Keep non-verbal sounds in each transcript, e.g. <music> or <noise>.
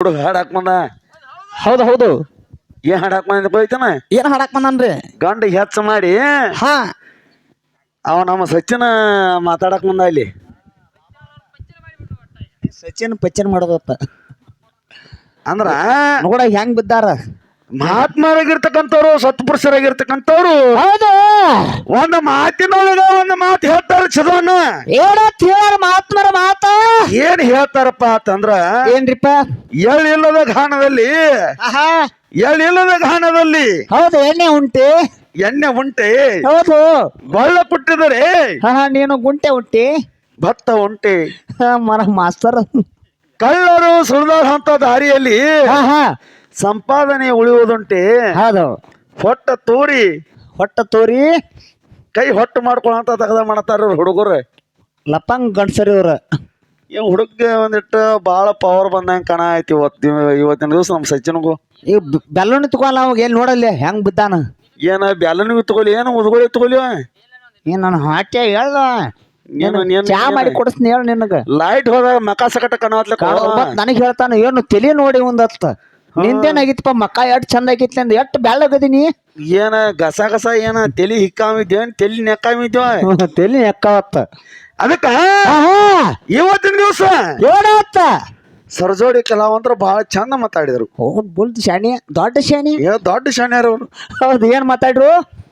ಹುಡುಗ ಹಾಡಾಕ ಬಂದ. ಹೌದು ಹೌದು. ಏನ್ ಹಾಡಾಕ್ ಬಂದ ಹೋಯ್ತಾನ ಏನ್ ಹಾಡಕ್ ಬಂದನ್ರಿ? ಗಂಡ ಹೆಚ್ಚ ಮಾಡಿ ಹಾ. ಅವ ನಮ್ಮ ಸಚಿನ ಮಾತಾಡಕ್ ಬಂದ ಇಲ್ಲಿ ಸಚಿನ್ ಪಚ್ಚನ್ ಮಾಡೋದತ್ತ ಅಂದ್ರ ನೋಡ ಹೆಂಗ್ ಬಿದ್ದಾರ. ಮಹಾತ್ಮರಾಗಿರ್ತಕ್ಕಂಥವ್ರು ಸತ್ಪುರುಷರಾಗಿರ್ತಕ್ಕಂಥವ್ರು ಹೌದು. ಒಂದ್ ಮಾತಿನೊಳಗ ಒಂದ್ ಮಾತು ಹೇಳ್ತಾರ ಚದವನ್ನ ಏನತ್ ಹೇಳ ಮಹಾತ್ಮರ ಮಾತ. ಏನ್ ಹೇಳ್ತಾರಪ್ಪ ಅಂತಂದ್ರ ಏನ್ರಿಪ್ಪ? ಎಳ್ಳಿಲ್ಲದ ಘಾನದಲ್ಲಿ ಆಹಾ. ಎಳ್ಳಿಲ್ಲದ ಘಾನದಲ್ಲಿ ಹೌದು ಎಣ್ಣೆ ಉಂಟೆ. ಎಣ್ಣೆ ಉಂಟೆ. ಹೌದು. ಬಳ್ಳ ಪುಟ್ಟಿದರೆ ಹಾ ನೀನು ಗುಂಟೆ ಉಂಟಿ. ಭತ್ತ ಉಂಟೆ. ಮರ ಮಾಸ್ತರ್. ಕಳ್ಳರು ಸುಳಿದಾಡುವಂತ ದಾರಿಯಲ್ಲಿ ಹಾ ಹಾ. ಸಂಪಾದನೆ ಉಳಿಯುವುದುಂಟೆ. ಹೌದು. ಹೊಟ್ಟ ತೋರಿ. ಹೊಟ್ಟ ತೋರಿ. ಕೈ ಹೊಟ್ಟು ಮಾಡ್ಕೊಳಂತ ತಗದ ಮಾಡ್ತಾರ ಹುಡುಗರು. ಲಪಂಗ್ ಗಂಡ್ಸರಿ ಇವ್ರ. ಇವ್ ಹುಡುಗ ಒಂದಿಟ್ಟು ಭಾಳ ಪವರ್ ಬಂದಂಗೆ ಕಣ ಐತಿ ಇವತ್ತು ಇವತ್ತಿನ ದಿವಸ ನಮ್ಮ ಸಚಿನಗೂ. ಈ ಬೆಲ್ಲುಣ್ಣಿ ತಗೋಲ್ಲ ಅವಾಗ ಎಲ್ಲಿ ನೋಡಲ್ಲ ಹೆಂಗ್ ಬಿದ್ದಾನ? ಏನ ಬ್ಯಾಲನಿಗೆ ತಗೋಲಿ ಏನು ಮುದ್ಗೊಳಿ ತಗೋಲಿ ಏನ್ ನನ್ನ ಹಾಟ್ಯ ಹೇಳ್ದ. ಏನು ನೀನು ಚಾ ಮಾಡಿ ಕೊಡಿಸ್ತೀನಿ ಹೇಳ ನಿನಗೆ. ಲೈಟ್ ಹೋದಾಗ ಮಕ ಸಕಟ ಕಣವತ್ಲಕ್ಕ ನನಗೆ ಹೇಳ್ತಾನೆ ಏನು ತಲೆ ನೋಡಿ ಒಂದತ್ತ ನಿಂದೇನಾಗಿತ್ತಪ್ಪ? ಮಕ್ಕ ಎಷ್ಟ್ ಚಂದ ಆಗಿತ್ತು ಅಂದ್ ಎಷ್ಟ್ ಬೆಳ್ಳಗದೀನಿ ಏನ ಗಸ ಗಸ ಏನ ತಲಿ ಹಿಕ್ಕಾಮಿದ್ದೇನ್ ತಲಿ ನೆಕ್ಕಾಮಿದ್ಯೋ ತಲೆ ಎಕ್ಕವತ್ತ ಅದಕ್ಕ? ಇವತ್ತಿನ ದಿವಸ? ಏನಾತ್ತ ಸರ್ಜೋಡಿ ಕಲಾವಂತರು ಬಹಳ ಚಂದ ಮಾತಾಡಿದ್ರು. ಹೋಗ್ ಬುಲ್ತ್ ಶಾಣಿ ದೊಡ್ಡ ಶಾಣಿ? ಏ ದೊಡ್ಡ ಶಾಣಿ ಅವ್ರು? ಹೌದು ಏನ್ ಮಾತಾಡ್ರು?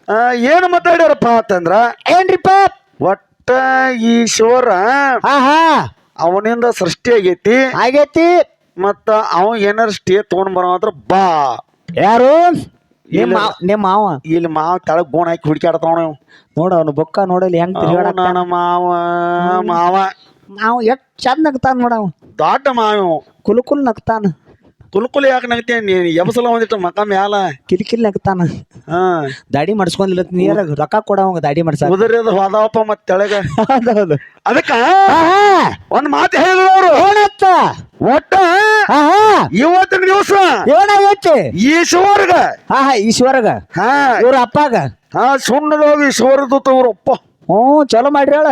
ಆ, ಏನು ಮಾತಾಡ್ಯಾರಪ್ಪ ಅಂತಂದ್ರ? ಏನ್ರಿಪ್ಪ? ಒಟ್ಟ ಈ ಶಿವರ ಹಾ ಹಾ. ಅವನಿಂದ ಸೃಷ್ಟಿ ಆಗೈತಿ ಆಗೈತಿ. ಮತ್ತ ಅವ ಏನಾರ ಸ್ಟೇ ತಗೊಂಡ್ ಬರೋ ಬಾ. ಯಾರು? ಇಲ್ಲ. ನಿಮ್ಮ ಮಾವ- ನಿಮ್ಮ ಮಾವ? ಇಲ್ಲಿ ಮಾವ ತೆಳಗ್ ಗೋಣ ಹಾಕಿ ಹುಡುಕಾಡ್ತಾವ ನೋಡ ಅವನು ಬೊಕ್ಕ ನೋಡಲಿ ಹೆಂಗ್ ತಿರ್ಗಾಡತ್ತಾನ. ನನ್ನ ಮಾವ ಮಾವ. ಮಾವ ಎಷ್ಟು ಚಂದ ನಗ್ತಾನ ನೋಡ ಅವ ದೊಡ್ಡ ಮಾವ ಕುಲು ಕುಲ್ ನಗ್ತಾನ. ಕುಲ್ಕುಲ್ ಯಾಕೆ ನಗತಿ? ನೀನ್ ಎಬಸಲ ಒಂದಿಟ್ಟು ಮಕ ಮ್ಯಾಲ. ಕಿಲ್ ನಗ್ತಾನ. ಹಾ. ದಾಡಿ ಮಾಡಿಸ್ಕೊಂಡಿಲ್ಲ ನೀರ ರೊಕ್ಕ ಕೊಡ ಅವಂಗ ದಾಡಿ ಮಾಡ್ಸ ಉದರಿದ ಹೋದವಪ್ಪ ಮತ್ತೆ ತೆಳಗ. ಹೌದೌದು ಅದಕ್ಕ ಒಂದ್ ಮಾತು ಹೇಳಿದ್ರು ಅವರು. ಏನತ್ತ ಒಟ್ಟ ಇವತ್ತಿನ ದಿವಸ ಏನ ಈ ಈಶ್ವರ್ಗ. ಹಾ ಹಾ ಈಶ್ವರಗ. ಹಾ. ಇವ್ರ ಅಪ್ಪಾಗ? ಹಾ ಸುಣ್ಣದಾಗ ಈಶ್ವರ ದೂತ ಇವ್ರಪ್ಪ ಹ್ಞೂ ಚಲೋ ಮಾಡ್ರಿ ಹೇಳ.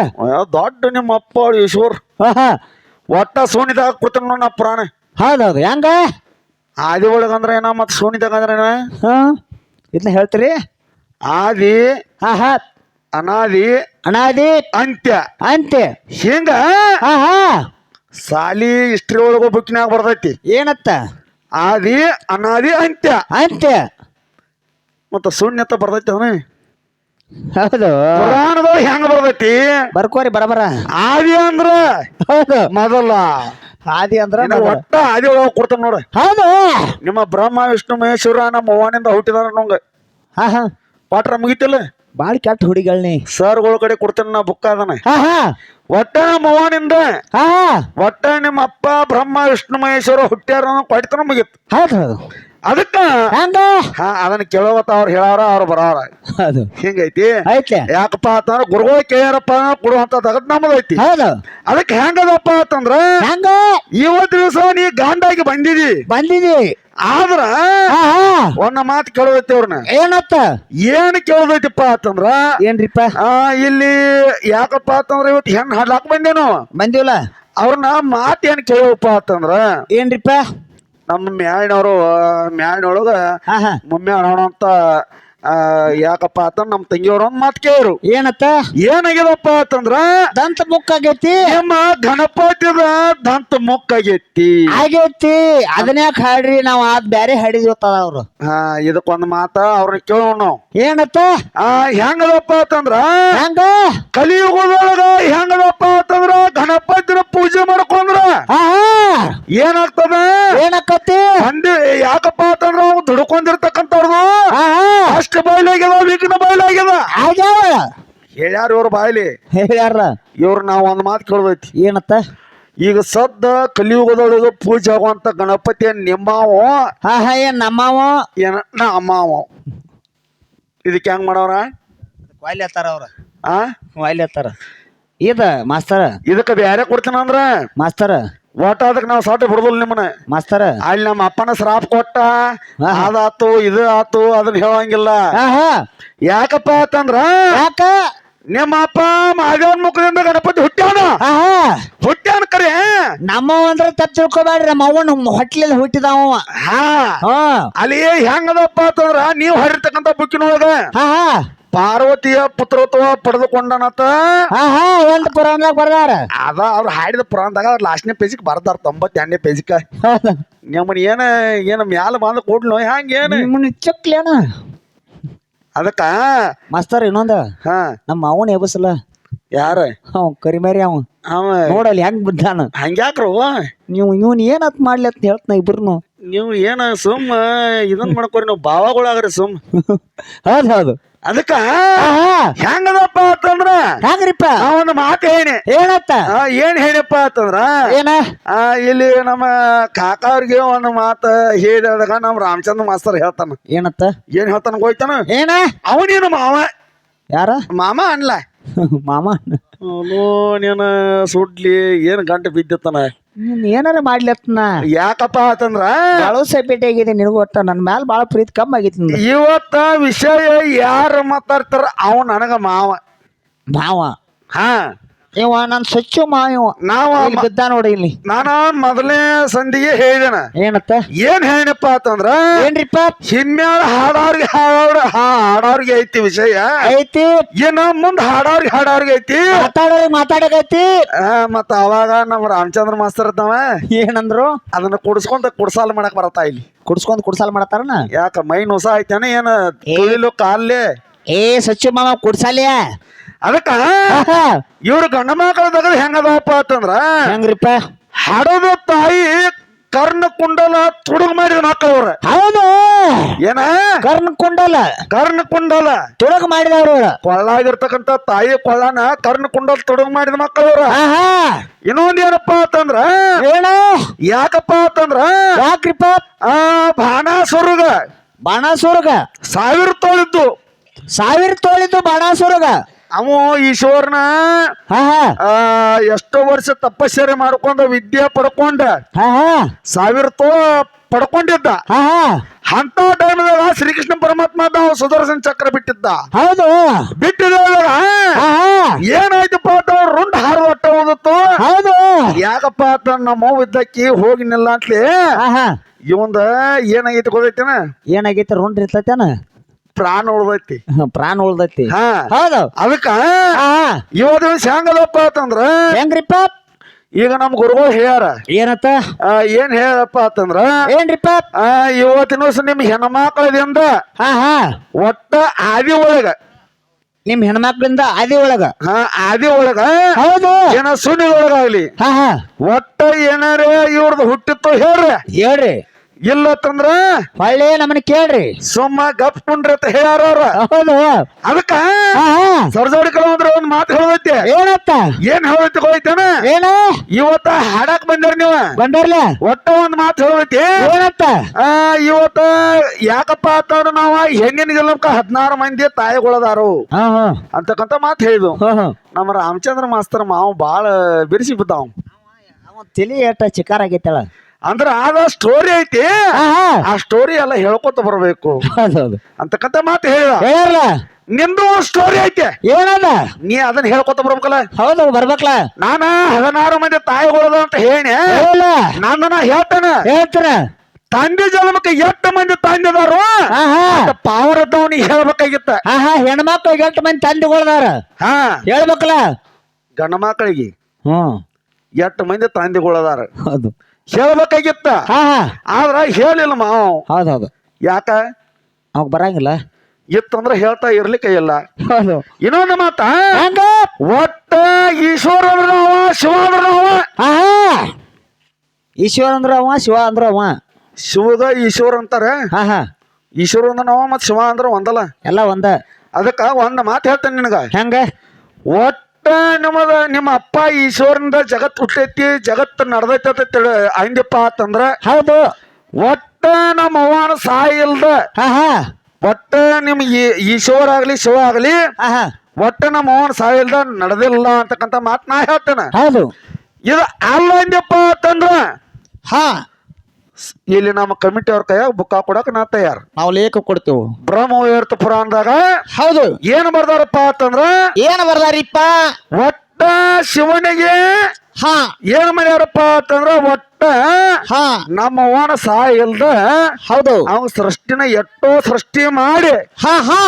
ದೊಡ್ಡ ನಿಮ್ಮ ಅಪ್ಪ ಈಶ್ವರ್. ಹಾ ಹಾ. ಒಟ್ಟ ಸೋನಿದಾಗ ಕೊಡ್ತಾನ ನೋಡ ಪ್ರಾಣ. ಹೌದೌದು ಹೆಂಗ? ಆದಿ ಒಳಗಂದ್ರ ಏನ ಮತ್ ಸೋನಿದಾಗ ತಗಂದ್ರ ಏನ? ಹಾ? ಇದನ್ನ ಹೇಳ್ತೀರಿ? ಆದಿ ಹಾ ಹಾ. ಅನಾದಿ ಅನಾದಿ. ಅಂತ್ಯ. ಅಂತೆ ಹಿಂಗ? ಹಾ ಹಾ. ಸಾಲಿ ಹಿಸ್ಟ್ರಿ ಒಳಗ ಬುಕ್ಕಿನಾಗ ಬರ್ತೈತಿ. ಏನತ್ತ? ಆದಿ ಅನಾದಿ ಅಂತ್ಯ. ಅಂತ್ಯ. ಮತ್ತ ಶೂನ್ಯತ ಬರ್ತೈತಿ ಅವನು ಹೌದು. ಪುರಾಣದೊಳಗ ಹೆಂಗ ಬರ್ತೈತಿ? ಬರ್ಕೋರಿ ಬರಬರ ಆದಿ ಅಂದ್ರ ಹೌದು. ಮೊದಲ. ಆದಿ ಅಂದ್ರ ಒಟ್ಟ ಆದಿ ಒಳಗ ಕೊಡ್ತಾನ ನೋಡ. ಹೌದು. ನಿಮ್ಮ ಬ್ರಹ್ಮ ವಿಷ್ಣು ಮಹೇಶ್ವರ ನಮ್ಮ ಅವ್ವನಿಂದ ಹುಟ್ಟಿದಾರ ನಂಗ ಹಾ ಹಾ. ಪಾಠ ಮುಗಿತಿಲ್ಲ? ಬಾಳ ಕೆಟ್ಟ ಹುಡುಗಿಗಳ್ ಸರ್ ಸರ್ಗಳ ಕಡೆ ಕೊಡ್ತೇನೆ ನಾ ಬುಕ್ ಅದನ್ನ. ಹಾ ಹಾ. ಒಟ್ಟ ನಮ್ಮ ಅವ್ವನಿಂದ? ಹಾ ಹಾ. ಒಟ್ಟ ನಿಮ್ಮ ಅಪ್ಪ ಬ್ರಹ್ಮ ವಿಷ್ಣು ಮಹೇಶ್ವರ ಹುಟ್ಟ್ಯಾರ ಕೊಡ್ತಾನ ಮುಗಿತ್. ಹೌದು ಹೌದು. ಅದಕ್ಕ ಹಂಗ ಹಾ ಅದನ್ನ ಕೇಳೋವತ್ತ ಅವ್ರು ಹೇಳಾರ ಅವ್ರು ಬರೋರ. ಅದು ಹಿಂಗೈತಿ? ಐತೆ ಯಾಕಪ್ಪ ಅಂತಂದ್ರ ಗುರುಗಳು ಕೇಳ್ಯಾರಪ್ಪ ಕೊಡುವಂತ ತಗದ್ ನಮ್ಮದೈತಿ ಹೌದು. ಅದಕ್ಕೆ ಹೆಂಗದಪ್ಪ ಅಂತಂದ್ರ ಹೆಂಗ? ಇವತ್ತು ದಿವಸ ನೀ ಗಾಂಡಾಗಿ ಬಂದಿದಿ. ಬಂದಿದಿ. ಆದ್ರ ಒಂದ ಮಾತು ಕೇಳೋದೈತಿ ಅವ್ರನ್ನ ಏನತ್ತ? ಏನ್ ಕೇಳೋದೈತಿಪ್ಪ ಅಂತಂದ್ರ ಏನ್ರಿಪ್ಪ? ಆ ಇಲ್ಲಿ ಯಾಕಪ್ಪ ಅಂತಂದ್ರ ಇವತ್ತು ಹೆಣ್ ಹಾಡ್ಲಾಕ್ ಬಂದೇನು. ಬಂದಿವಲ್ಲ ಅವ್ರನ್ನ ಮಾತು ಏನ್ ಕೇಳೋಪ್ಪ ಅಂತಂದ್ರ ಏನ್ರಿಪ್ಪ? ನಮ್ಮ ಮ್ಯಾಳಿನವರು ಮ್ಯಾಳಿನೊಳಗ ಹಾ ಹಾ. ಮುಮ್ಮೆ ಅಂತ ಯಾಕಪ್ಪ ಅಂತ ನಮ್ಮ ತಂಗಿಯವ್ರ ಒಂದ್ ಮಾತ್ ಕೇಳ್ರು. ಏನತ್ತ? ಏನಾಗ್ಯದಪ್ಪ ಅಂತಂದ್ರ ದಂತ ಮುಕ್ ಆಗೈತಿ? ನಿಮ್ಮ ಗಣಪತಿದ ದಂತ ಮುಕ್ಕಾಗೈತಿ ಆಗೈತಿ. ಅದನ್ಯಾಕ ಹಾಡ್ರಿ? ನಾವ್ ಅದ್ ಬ್ಯಾರೆ ಹಾಡಿದ್ವಿ ಅವ್ರು. ಹಾ ಇದಕ್ಕೊಂದ್ ಮಾತ ಅವ್ರನ್ನ ಕೇಳೋಣ ನಾವು. ಏನತ್ತ? ಆ ಹೆಂಗದಪ್ಪ ಅಂತಂದ್ರ ಹೆಂಗ? ಕಲಿಯುಗದೊಳಗ ಹೆಂಗದಪ್ಪ ಅಂತಂದ್ರ ಗಣಪತಿನ ಪೂಜೆ ಮಾಡ್ಕೊಂಡ್ರ. ಏನಾಗ್ತದ? ಏನಕ್ಕತ್ತಿ? ಅಂದೆ ಯಾಕಪ್ಪ ಅಂತಂದ್ರ ಅವ್ ದುಡ್ಕೊಂಡಿರ್ತಕ್ಕಂಥವ್ರದು ಹಾ ಆಗ್ಯದ ಬಯಲಾಗ್ಯದ ವಿಘ್ನ ಬಯಲಾಗ್ಯದ ಆಗ ಹೇಳ್ಯಾರ ಇವ್ರ ಬಾಯ್ಲಿ. ಹೇಳ್ಯಾರ. ಇವ್ರ ನಾವು ಒಂದು ಮಾತು ಕೇಳ್ದೈತಿ. ಏನತ್ತ? ಈಗ ಸದ್ದ ಕಲಿಯುಗದೊಳಗ ಪೂಜೆ ಆಗುವಂತ ಗಣಪತಿ ನಿಮ್ಮವ? ಹಾ ಹಾ ಏನ್ ನಮ್ಮವ? ಏನ ನಾ ಅಮ್ಮವ ಇದಕ್ಕೆ ಹೆಂಗ್ ಮಾಡವ್ರ? ವಾಯ್ಲತ್ತಾರ ಅವ್ರ. ಆ? ವಾಯ್ಲತ್ತಾರ ಇದ ಮಾಸ್ತರ. ಇದಕ್ಕೆ ಬೇರೆ ಕೊಡ್ತೀನ ಅಂದ್ರ ಮಾಸ್ತರ. ಒಟ್ಟ ಅದಕ್ಕೆ ನಾವು ಸಾಟಿ ಬಿಡುದಿಲ್ಲ ನಿಮ್ಮನ್ನ. ಮಾಸ್ತರ. ಅಲ್ಲಿ ನಮ್ಮ ಅಪ್ಪನ ಶ್ರಾಪ್ ಕೊಟ್ಟ. ಅದಾತು ಇದು ಆತು ಅದನ್ನ ಹೇಳಂಗಿಲ್ಲ. ಯಾಕಪ್ಪ ಅಂತಂದ್ರ ಯಾಕ? ನಿಮ್ಮ ಅಪ್ಪ ಮಾದೇವನ್ ಮುಖದಿಂದ ಗಣಪತಿ ಹುಟ್ಟ್ಯಾನ? ಆಹಾ. ಹುಟ್ಟ್ಯಾನ ಕರೆ? ನಮ್ಮ ಅಂದ್ರೆ ತಪ್ಪು ತಿಳ್ಕೊಬೇಡ್ರಿ ನಮ್ಮ ಅವ್ವನ ಹೊಟ್ಲಲ್ಲಿ ಹುಟ್ಟಿದವ ಹಾ. ಹಾ. ಅಲ್ಲಿ ಹೆಂಗದಪ್ಪ ಅಂತಂದ್ರ ನೀವ್ ಹರಿರ್ತಕ್ಕಂತ ಬುಕ್ಕಿನೊಳಗ ಆಹಾ ಪಾರ್ವತಿಯ ಪುತ್ರತ್ವ ಪಡೆದುಕೊಂಡನತ ಆಹಾ ಒಂದ್ ಪುರಾಣದಾಗ ಬರ್ದಾರ. ಅದ ಅವ್ರು ಹಾಡಿದ ಪುರಾಣದಾಗ ಅವ್ರ ಲಾಸ್ಟ್ನೇ ಪೇಜಿಗೆ ಬರ್ದಾರ ತೊಂಬತ್ತೆರಡನೇ ಪೇಜಿಗೆ ಹೌದು? ನಿಮ್ಮನ್ ಏನ ಏನ ಮ್ಯಾಲ ಬಂದ ಕೂಡ್ಲು? ಹ್ಯಾಂಗ ಏನ? ನಿಮ್ಮನ್ನ ಚಕ್ಲೇನ? ಅದಕ್ಕ? ಮಾಸ್ತರ್ ಇನ್ನೊಂದ? ಹಾ. ನಮ್ಮ ಅವನ ಎಬಸಲ್ಲ. ಯಾರ? ಅವ ಕರಿಮೇರಿ ಅವ. ಅವ. ನೋಡಲ್ಲಿ ಹೆಂಗ್ ಬಿದ್ದಾನ ಹಂಗ್ಯಾಕ್ರು? ನೀವು ಇವನ್ ಏನತ್ ಮಾಡ್ಲಿ ಅಂತ ಹೇಳ್ತ ಇಬ್ರು ನೀವು ಏನ ಸುಮ್ಮ ಇದನ್ ಮಾಡ್ಕೊರಿ ನೀವು ಭಾವಗಳಾಗ್ರಿ ಸುಮ್. <laughs> ಹೌದ್ ಹೌದು. ಅದಕ್ಕ ಹೆಂಗದಪ್ಪ ಅಂತಂದ್ರ ಹೆಂಗ್ರಿಪ್ಪ? ಒಂದು ಮಾತು ಹೇಳಿ ಏನತ್ತ? ಏನ್ ಹೇಳಿಪ್ಪ ಅಂತಂದ್ರ ಏನ? ಇಲ್ಲಿ ನಮ್ಮ ಕಾಕ ಅವ್ರಿಗೆ ಒಂದು ಮಾತು ಹೇಳಿದಾಗ ನಮ್ಮ ರಾಮಚಂದ್ರ ಮಾಸ್ತರ್ ಹೇಳ್ತಾನ. ಏನತ್ತ? ಏನ್ ಹೇಳ್ತಾನ ಹೋಯ್ತಾನ ಏನ? ಅವನೇನು ಮಾವ? ಯಾರ? ಮಾಮ ಅನ್ಲ. <laughs> ಮಾಮ? ನೋ ನೀನು ಸುಡ್ಲಿ ಏನು ಗಂಟೆ ಬಿದ್ದಿತ್ತಾನ ನೀನ್ ಏನಾರ ಮಾಡ್ಲತ್ನ ಯಾಕಪ್ಪ ಅಂತಂದ್ರ ಬಾಳು ಸೆಪೇಟೆ ಆಗಿದೆ ನಿನಗೂ ಒಟ್ಟ ನನ್ನ ಮ್ಯಾಲ ಬಾಳ ಪ್ರೀತಿ ಕಮ್ಮಿ ಆಗೈತಿ ನಿಂದು. ಇವತ್ತ ವಿಷಯ ಯಾರು ಮಾತಾಡ್ತಾರ ಅವ ನನಗ ಮಾವ. ಮಾವ. ಹಾ. ಇವ ನನ್ ಸ್ವಚ್ಛ ಮಾ ಇವ ನಾವ ಇಲ್ಲಿ ಬಿದ್ದ ನೋಡಿ ಇಲ್ಲಿ? ನಾನ ಮೊದಲನೇ ಸಂಧಿಗೆ ಹೇಳಿದೆನ. ಏನತ್ತ? ಏನ್ ಹೇಳಿನಪ್ಪ ಅಂತಂದ್ರ ಏನ್ರಿಪ್ಪ? ಹಿಮ್ಯಾಳ ಹಾಡೋರ್ಗೆ ಹಾಡೋರ್ ಹಾಡೋರ್ಗೆ ಐತಿ ವಿಷಯ. ಐತಿ. ಏನ ಮುಂದ್ ಹಾಡೋರ್ಗೆ ಹಾಡೋರ್ಗೆ ಐತಿ. ಮಾತಾಡೋರಿಗೆ ಮಾತಾಡಕೈತಿ ಐತಿ. ಮತ್ತ ಅವಾಗ ನಮ್ಮ ರಾಮಚಂದ್ರ ಮಾಸ್ತರ್ ಇರ್ತಾವ ಏನಂದ್ರು? ಅದನ್ನ ಕುಡ್ಸ್ಕೊಂತ ಕುಡ್ಸಾಲ್ ಮಾಡಕ್ ಬರತ್ತಾ ಇಲ್ಲಿ. ಕುಡ್ಸ್ಕೊಂಡ್ ಕುಡ್ಸಾಲ್ ಮಾಡತ್ತಾರನ? ಯಾಕ ಮೈ ನುಸ ಐತೇನ ಏನ? ಕಾಲ್ಲೆ. ಏ ಸಚ್ಚು ಮಾಮ ಕುಡ್ಸಾಲ್ಯ? ಅದಕ್ಕ ಇವ್ರು ಗಂಡ ಮಕ್ಕಳ ತೆಗೆದು ಹೆಂಗದಪ್ಪ ಅಂತಂದ್ರ ಹೆಂಗ್ರಿಪ್ಪ? ಹಾಡೋದು ತಾಯಿ ಕರ್ಣ ಕುಂಡಲ ತುಡುಗ್ ಮಾಡಿದ ಮಕ್ಕಳವ್ರ ಹೌದು. ಏನ? ಕರ್ಣ ಕುಂಡಲ. ಕರ್ಣ ಕುಂಡಲ. ತುಡುಗ ಮಾಡಿದವ್ರ ಅವ್ರು. ಕೊಳ್ಳಾಗಿರ್ತಕ್ಕಂತ ತಾಯಿ ಕೊಳ್ಳನ ಕರ್ಣ ಕುಂಡಲ ತುಡುಗ್ ಮಾಡಿದ ಮಕ್ಕಳವ್ರ ಇನ್ನೊಂದ್ ಏನಪ್ಪ ಅಂತಂದ್ರ ಏನ? ಯಾಕಪ್ಪ ಅಂತಂದ್ರ ಯಾಕ್ರಿಪ್ಪ? ಆ ಬಾಣಾಸುರಗ. ಬಾಣಾಸುರಗ. ಸಾವಿರ ತೋಳಿದ್ದು. ಸಾವಿರ ತೋಳಿದ್ದು ಬಾಣಾಸುರಗ. ಅವ ಈಶ್ವರನ ಎಷ್ಟೋ ವರ್ಷ ತಪಸ್ಸರಿ ಮಾಡ್ಕೊಂಡ ವಿದ್ಯೆ ಪಡ್ಕೊಂಡ. ಸಾವಿರ ತೋ ಪಡ್ಕೊಂಡಿದ್ದ. ಅಂತ ಟೈಮ್ದಾಗ ಶ್ರೀಕೃಷ್ಣ ಪರಮಾತ್ಮ ಸುದರ್ಶನ್ ಸುದರ್ಶನ ಚಕ್ರ ಬಿಟ್ಟಿದ್ದ. ಹೌದು. ಬಿಟ್ಟಿದಾಗ ಆಹಾ ಏನಾಯ್ತಪ್ಪ ಅಂತ ರುಂಡ್ ಹಾರು ಹೊಟ್ಟ ಹೋದತ್ತು ಹೌದು. ಯಾಕಪ್ಪ ಅಂತ ನಮ್ಮ ಇದ್ದಕ್ಕಿ ಹೋಗಿನಿಲ್ಲ ಅಂತಲೇ ಆಹಾ ಇವಂದ ಏನಾಗೈತಿ ಗೊತ್ತೈತೇನ? ಏನಾಗೈತಿ ರುಂಡ್ ಇರ್ತೈತೇನ? ಪ್ರಾಣ ಉಳ್ದೈತಿ. ಪ್ರಾಣ ಉಳ್ದೈತಿ. ಹಾ. ಹೌದು. ಅದಕ್ಕ ಯುವ ದಿವಸ ಹೆಂಗದಪ್ಪ ಅಂತಂದ್ರ? ಹೆಂಗ್ರಿಪ್ಪ ಈಗ ನಮ್ ಗುರುಗಳು ಹೇಳ್ಯಾರ. ಏನತ್ತ? ಏನ್ ಹೇಳಪ್ಪ ಅಂತಂದ್ರ? ಏನ್ರಿಪ್ಪ ಇವತ್ತಿನ ದಿವಸ ನಿಮ್ ಹೆಣ್ಮಕ್ಳದಿಂದ ಒಟ್ಟ ಆದಿ ಒಳಗ. ನಿಮ್ ಹೆಣ್ಮಕ್ಳಿಂದ ಆದಿ ಒಳಗ? ಹಾ ಆದಿ ಒಳಗ ಹೌದು. ಏನ ಸುನಿ ಒಳಗಾಗ್ಲಿ. ಒಟ್ಟ ಏನಾರ ಇವ್ರದ್ದು ಹುಟ್ಟಿತ್ತು ಹೇಳ್ರಿ. ಹೇಳ್ರಿ. ಇಲ್ಲತ್ತಂದ್ರ ಹೊಳ್ಳಿ ನಮ್ಮನ್ನ ಕೇಳ್ರಿ. ಸುಮ್ಮ ಗಪ್ ಕುಂಡ್ರಿ ಅಂತ ಹೇಳ್ಯಾರ ಅವ್ರ. ಹೌದು. ಅದಕ್ಕ? ಸರ್ಜೋಡಿ ಕೆಲವಂದ್ರ ಒಂದ್ ಮಾತು ಹೇಳೈತಿ ಏನತ್ತ? ಏನ್ ಹೇಳೈತಿ ಹೋಯ್ತೇನ ಏನು? ಇವತ್ತ ಹಾಡಕ್ ಬಂದಿರ ನೀವ. ಬಂದರ್ಲ? ಒಟ್ಟ ಒಂದ್ ಮಾತು ಹೇಳೈತಿ ಏನತ್ತ? ಆ ಇವತ್ತ ಯಾಕಪ್ಪ ಅಂತಂದ್ರ ನಾವ ಹೆಂಗಿನ ಗೆಲ್ಲಕ್ಕ ಹದಿನಾರು ಮಂದಿ ತಾಯಿಗಳದಾರು. ಅಂತಕ್ಕಂತ ಮಾತು ಹೇಳಿದ್ವು. ನಮ್ಮ ರಾಮಚಂದ್ರ ಮಾಸ್ತರ್ ಮಾವು ಬಾಳ ಬಿರ್ಸಿ ಬಿದ್ದಾವ್. ತಿಳಿ ತಲಿ ಏಟ ಚಿಕಾರ ಆಗೈತಳ. ಅಂದ್ರ ಆದ ಸ್ಟೋರಿ ಐತಿ. ಆ ಸ್ಟೋರಿ ಎಲ್ಲ ಹೇಳ್ಕೊತ ಬರ್ಬೇಕು. ಅಂತ ಕಥೆ ಮಾತು ಹೇಳ ನಿಂದು ಸ್ಟೋರಿ ಐತೆ. ಏನದ? ನೀ ಅದನ್ನ ಹೇಳ್ಕೊತ ಬರ್ಬೇಕಲ್ಲ? ಹೌದು ಬರ್ಬೇಕಲ್ಲ ನಾನ ಹದಿನಾರು ಮಂದಿ ತಾಯಿ ಹೋಗೋದು ಅಂತ ಹೇಳಿ. ನಾನು ಹೇಳ್ತಾನ. ಹೇಳ್ತಾರ ತಂದೆ ಜನ್ಮಕ್ಕೆ ಎಷ್ಟು ಮಂದಿ ತಂದೆದಾರು ಪಾವರ್ ಇದ್ದವ್ ನೀ ಹೇಳ್ಬೇಕಾಗಿತ್ತ. ಹೆಣ್ಮಕ್ಳಿಗೆ ಎಷ್ಟು ಮಂದಿ ತಂದೆಗಳದಾರ? ಹಾ. ಹೇಳ್ಬೇಕಲ್ಲ ಗಂಡ ಮಕ್ಕಳಿಗೆ ಹ್ಮ್. ಎಷ್ಟು ಮಂದಿ ತಂದೆಗಳದಾರ? ಹೌದು. ಹೇಳ್ಬೇಕಾಗಿತ್ತ. ಹಾ ಹಾ. ಆದ್ರ ಹೇಳಿಲ್ಲ ಮಾವ. ಹೌದು ಹೌದು. ಯಾಕ? ಅವಾಗ ಬರಂಗಿಲ್ಲ. ಇತ್ತಂದ್ರ ಹೇಳ್ತಾ ಇರ್ಲಿಕ್ಕೆ ಇಲ್ಲ. ಹೌದು. ಇನ್ನೊಂದು ಮಾತ. ಹಂಗ? ಒಟ್ಟ ಈಶ್ವರ ಅಂದ್ರ ಅವ ಶಿವ ಅಂದ್ರ ಅವ. ಆಹಾ ಈಶ್ವರ ಅಂದ್ರ ಅವ ಶಿವ ಅಂದ್ರ ಅವ. ಶಿವಗ ಈಶ್ವರ ಅಂತಾರ. ಹಾ ಹಾ. ಈಶ್ವರ ಅಂದ್ರ ಮತ್ ಶಿವ ಅಂದ್ರ ಒಂದಲ್ಲ. ಎಲ್ಲ ಒಂದ. ಅದಕ್ಕ ಒಂದ್ ಮಾತು ಹೇಳ್ತೇನೆ ನಿನಗ. ಹೆಂಗ? ಒಟ್ಟ ನಿಮ್ಮದ ನಿಮ್ಮ ಅಪ್ಪ ಈಶ್ವರನಿಂದ ಜಗತ್ ಹುಟ್ಟೈತಿ ಜಗತ್ ನಡ್ದೈತಿ ಅಂತ ತಿಳಿ ಅಂತಂದ್ರ ಹೌದು. ಒಟ್ಟ ನಮ್ಮ ಅವ್ವನ ಸಾಯಿ ಇಲ್ದ ಹಾ ಹಾ. ಒಟ್ಟ ನಿಮ್ ಈ- ಈಶ್ವರ ಆಗ್ಲಿ ಶಿವ ಆಗ್ಲಿ ಆಹಾ ಒಟ್ಟ ನಮ್ಮ ಅವನ ಸಾಯಿ ಇಲ್ದ ನಡೆದಿಲ್ಲ ಅಂತಕ್ಕಂತ ಮಾತ್ ನಾ ಹೇಳ್ತೇನೆ. ಹೌದು. ಇದು ಅಲ್ಲ ಅಂದ್ಯಪ್ಪ ಅಂತಂದ್ರ ಹಾ. ಇಲ್ಲಿ ನಮ್ಮ ಕಮಿಟಿ ಅವ್ರ ಕೈಯಾಗ ಬುಕ್ ಕೊಡಕ್ ನಾ ತಯಾರ. ನಾವು ಲೇಖ ಕೊಡ್ತೇವು. ಬ್ರಹ್ಮವೀರ್ತ ಪುರಾಣದಾಗ ಹೌದು. ಏನ್ ಬರ್ದಾರಪ್ಪ ಅಂತಂದ್ರ ಏನ್ ಬರ್ದಾರಿಪ್ಪ? ಒಟ್ಟ ಶಿವನಿಗೆ ಹಾ. ಏನ್ ಮಾಡ್ಯಾರಪ್ಪ ಅಂತಂದ್ರ ಒಟ್ಟ ಹಾ. ನಮ್ಮ ಓಣ ಸಹಾಯ ಇಲ್ದ ಹೌದು. ಅವ್ನ ಸೃಷ್ಟಿನ ಎಷ್ಟೋ ಸೃಷ್ಟಿ ಮಾಡಿ ಹಾ ಹಾ.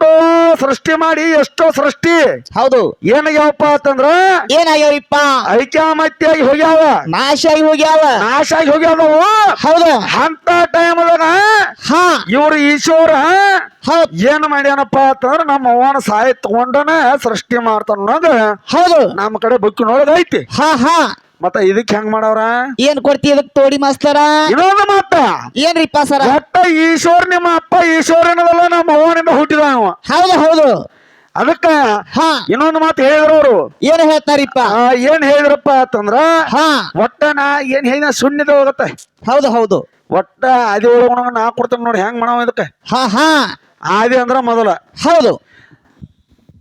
ಎಷ್ಟೋ ಸೃಷ್ಟಿ ಮಾಡಿ ಎಷ್ಟೋ ಸೃಷ್ಟಿ. ಹೌದು. ಏನಾಗ್ಯಾವಪ್ಪ ಅಂತಂದ್ರ? ಏನಾಗ್ಯಾವಿಪ್ಪ ಐಕ್ಯಾಮತ್ಯಾಗಿ ಹೋಗ್ಯಾವ. ನಾಶ ಆಗಿ ಹೋಗ್ಯಾವ. ನಾಶ ಆಗಿ ಹೋಗ್ಯಾವ ಹೌದು. ಅಂತ ಟೈಮ್ ಹಾ. ಇವ್ರು ಈಶ್ವರ ಏನ್ ಮಾಡ್ಯಾನಪ್ಪ ಅಂತಂದ್ರ ನಮ್ಮ ಅವನ ಸಹಾಯ ತಗೊಂಡನ ಸೃಷ್ಟಿ ಮಾಡ್ತಾನ ಹೌದು. ನಮ್ಮ ಕಡೆ ಬುಕ್ಕಿನೊಳಗ ಐತಿ ಹಾ ಹಾ. ಮತ್ತ ಇದಕ್ ಹೆಂಗ್ ಮಾಡವ್ರ? ಏನ್ ಕೊಡ್ತಿ ಇದಕ್ ತೋಡಿ ಮಾಸ್ತರ? ಇನ್ನೊಂದು ಮಾತ ಏನ್ರಿಪ್ಪ ಸರ? ಒಟ್ಟ ಈಶ್ವರ್ ನಿಮ್ಮ ಅಪ್ಪ ಈಶ್ವರನದಲ್ಲ ನಮ್ಮ ಅವನಿಂದ ಹುಟ್ಟಿದ ಅವ. ಹೌದು ಹೌದು. ಅದಕ್ಕ ಹಾ. ಇನ್ನೊಂದು ಮಾತು ಹೇಳಿದ್ರು ಅವರು. ಏನ್ ಹೇಳ್ತಾರಿಪ್ಪ? ಏನ್ ಹೇಳಿದ್ರಪ್ಪ ಅಂತಂದ್ರ ಹಾ. ಒಟ್ಟ ನಾ ಏನ್ ಹೇಳಿದ ಸುಣ್ಣಿದ ಹೋಗತ್ತೆ ಹೌದು ಹೌದು. ಒಟ್ಟ ಆದಿ ಒಳಗ ನಾ ಕೊಡ್ತೇನೆ ನೋಡಿ ಹೆಂಗ್ ಮಾಡವ ಇದಕ್ಕೆ? ಹಾ ಹಾ. ಆದಿ ಅಂದ್ರ ಮೊದಲ. ಹೌದು.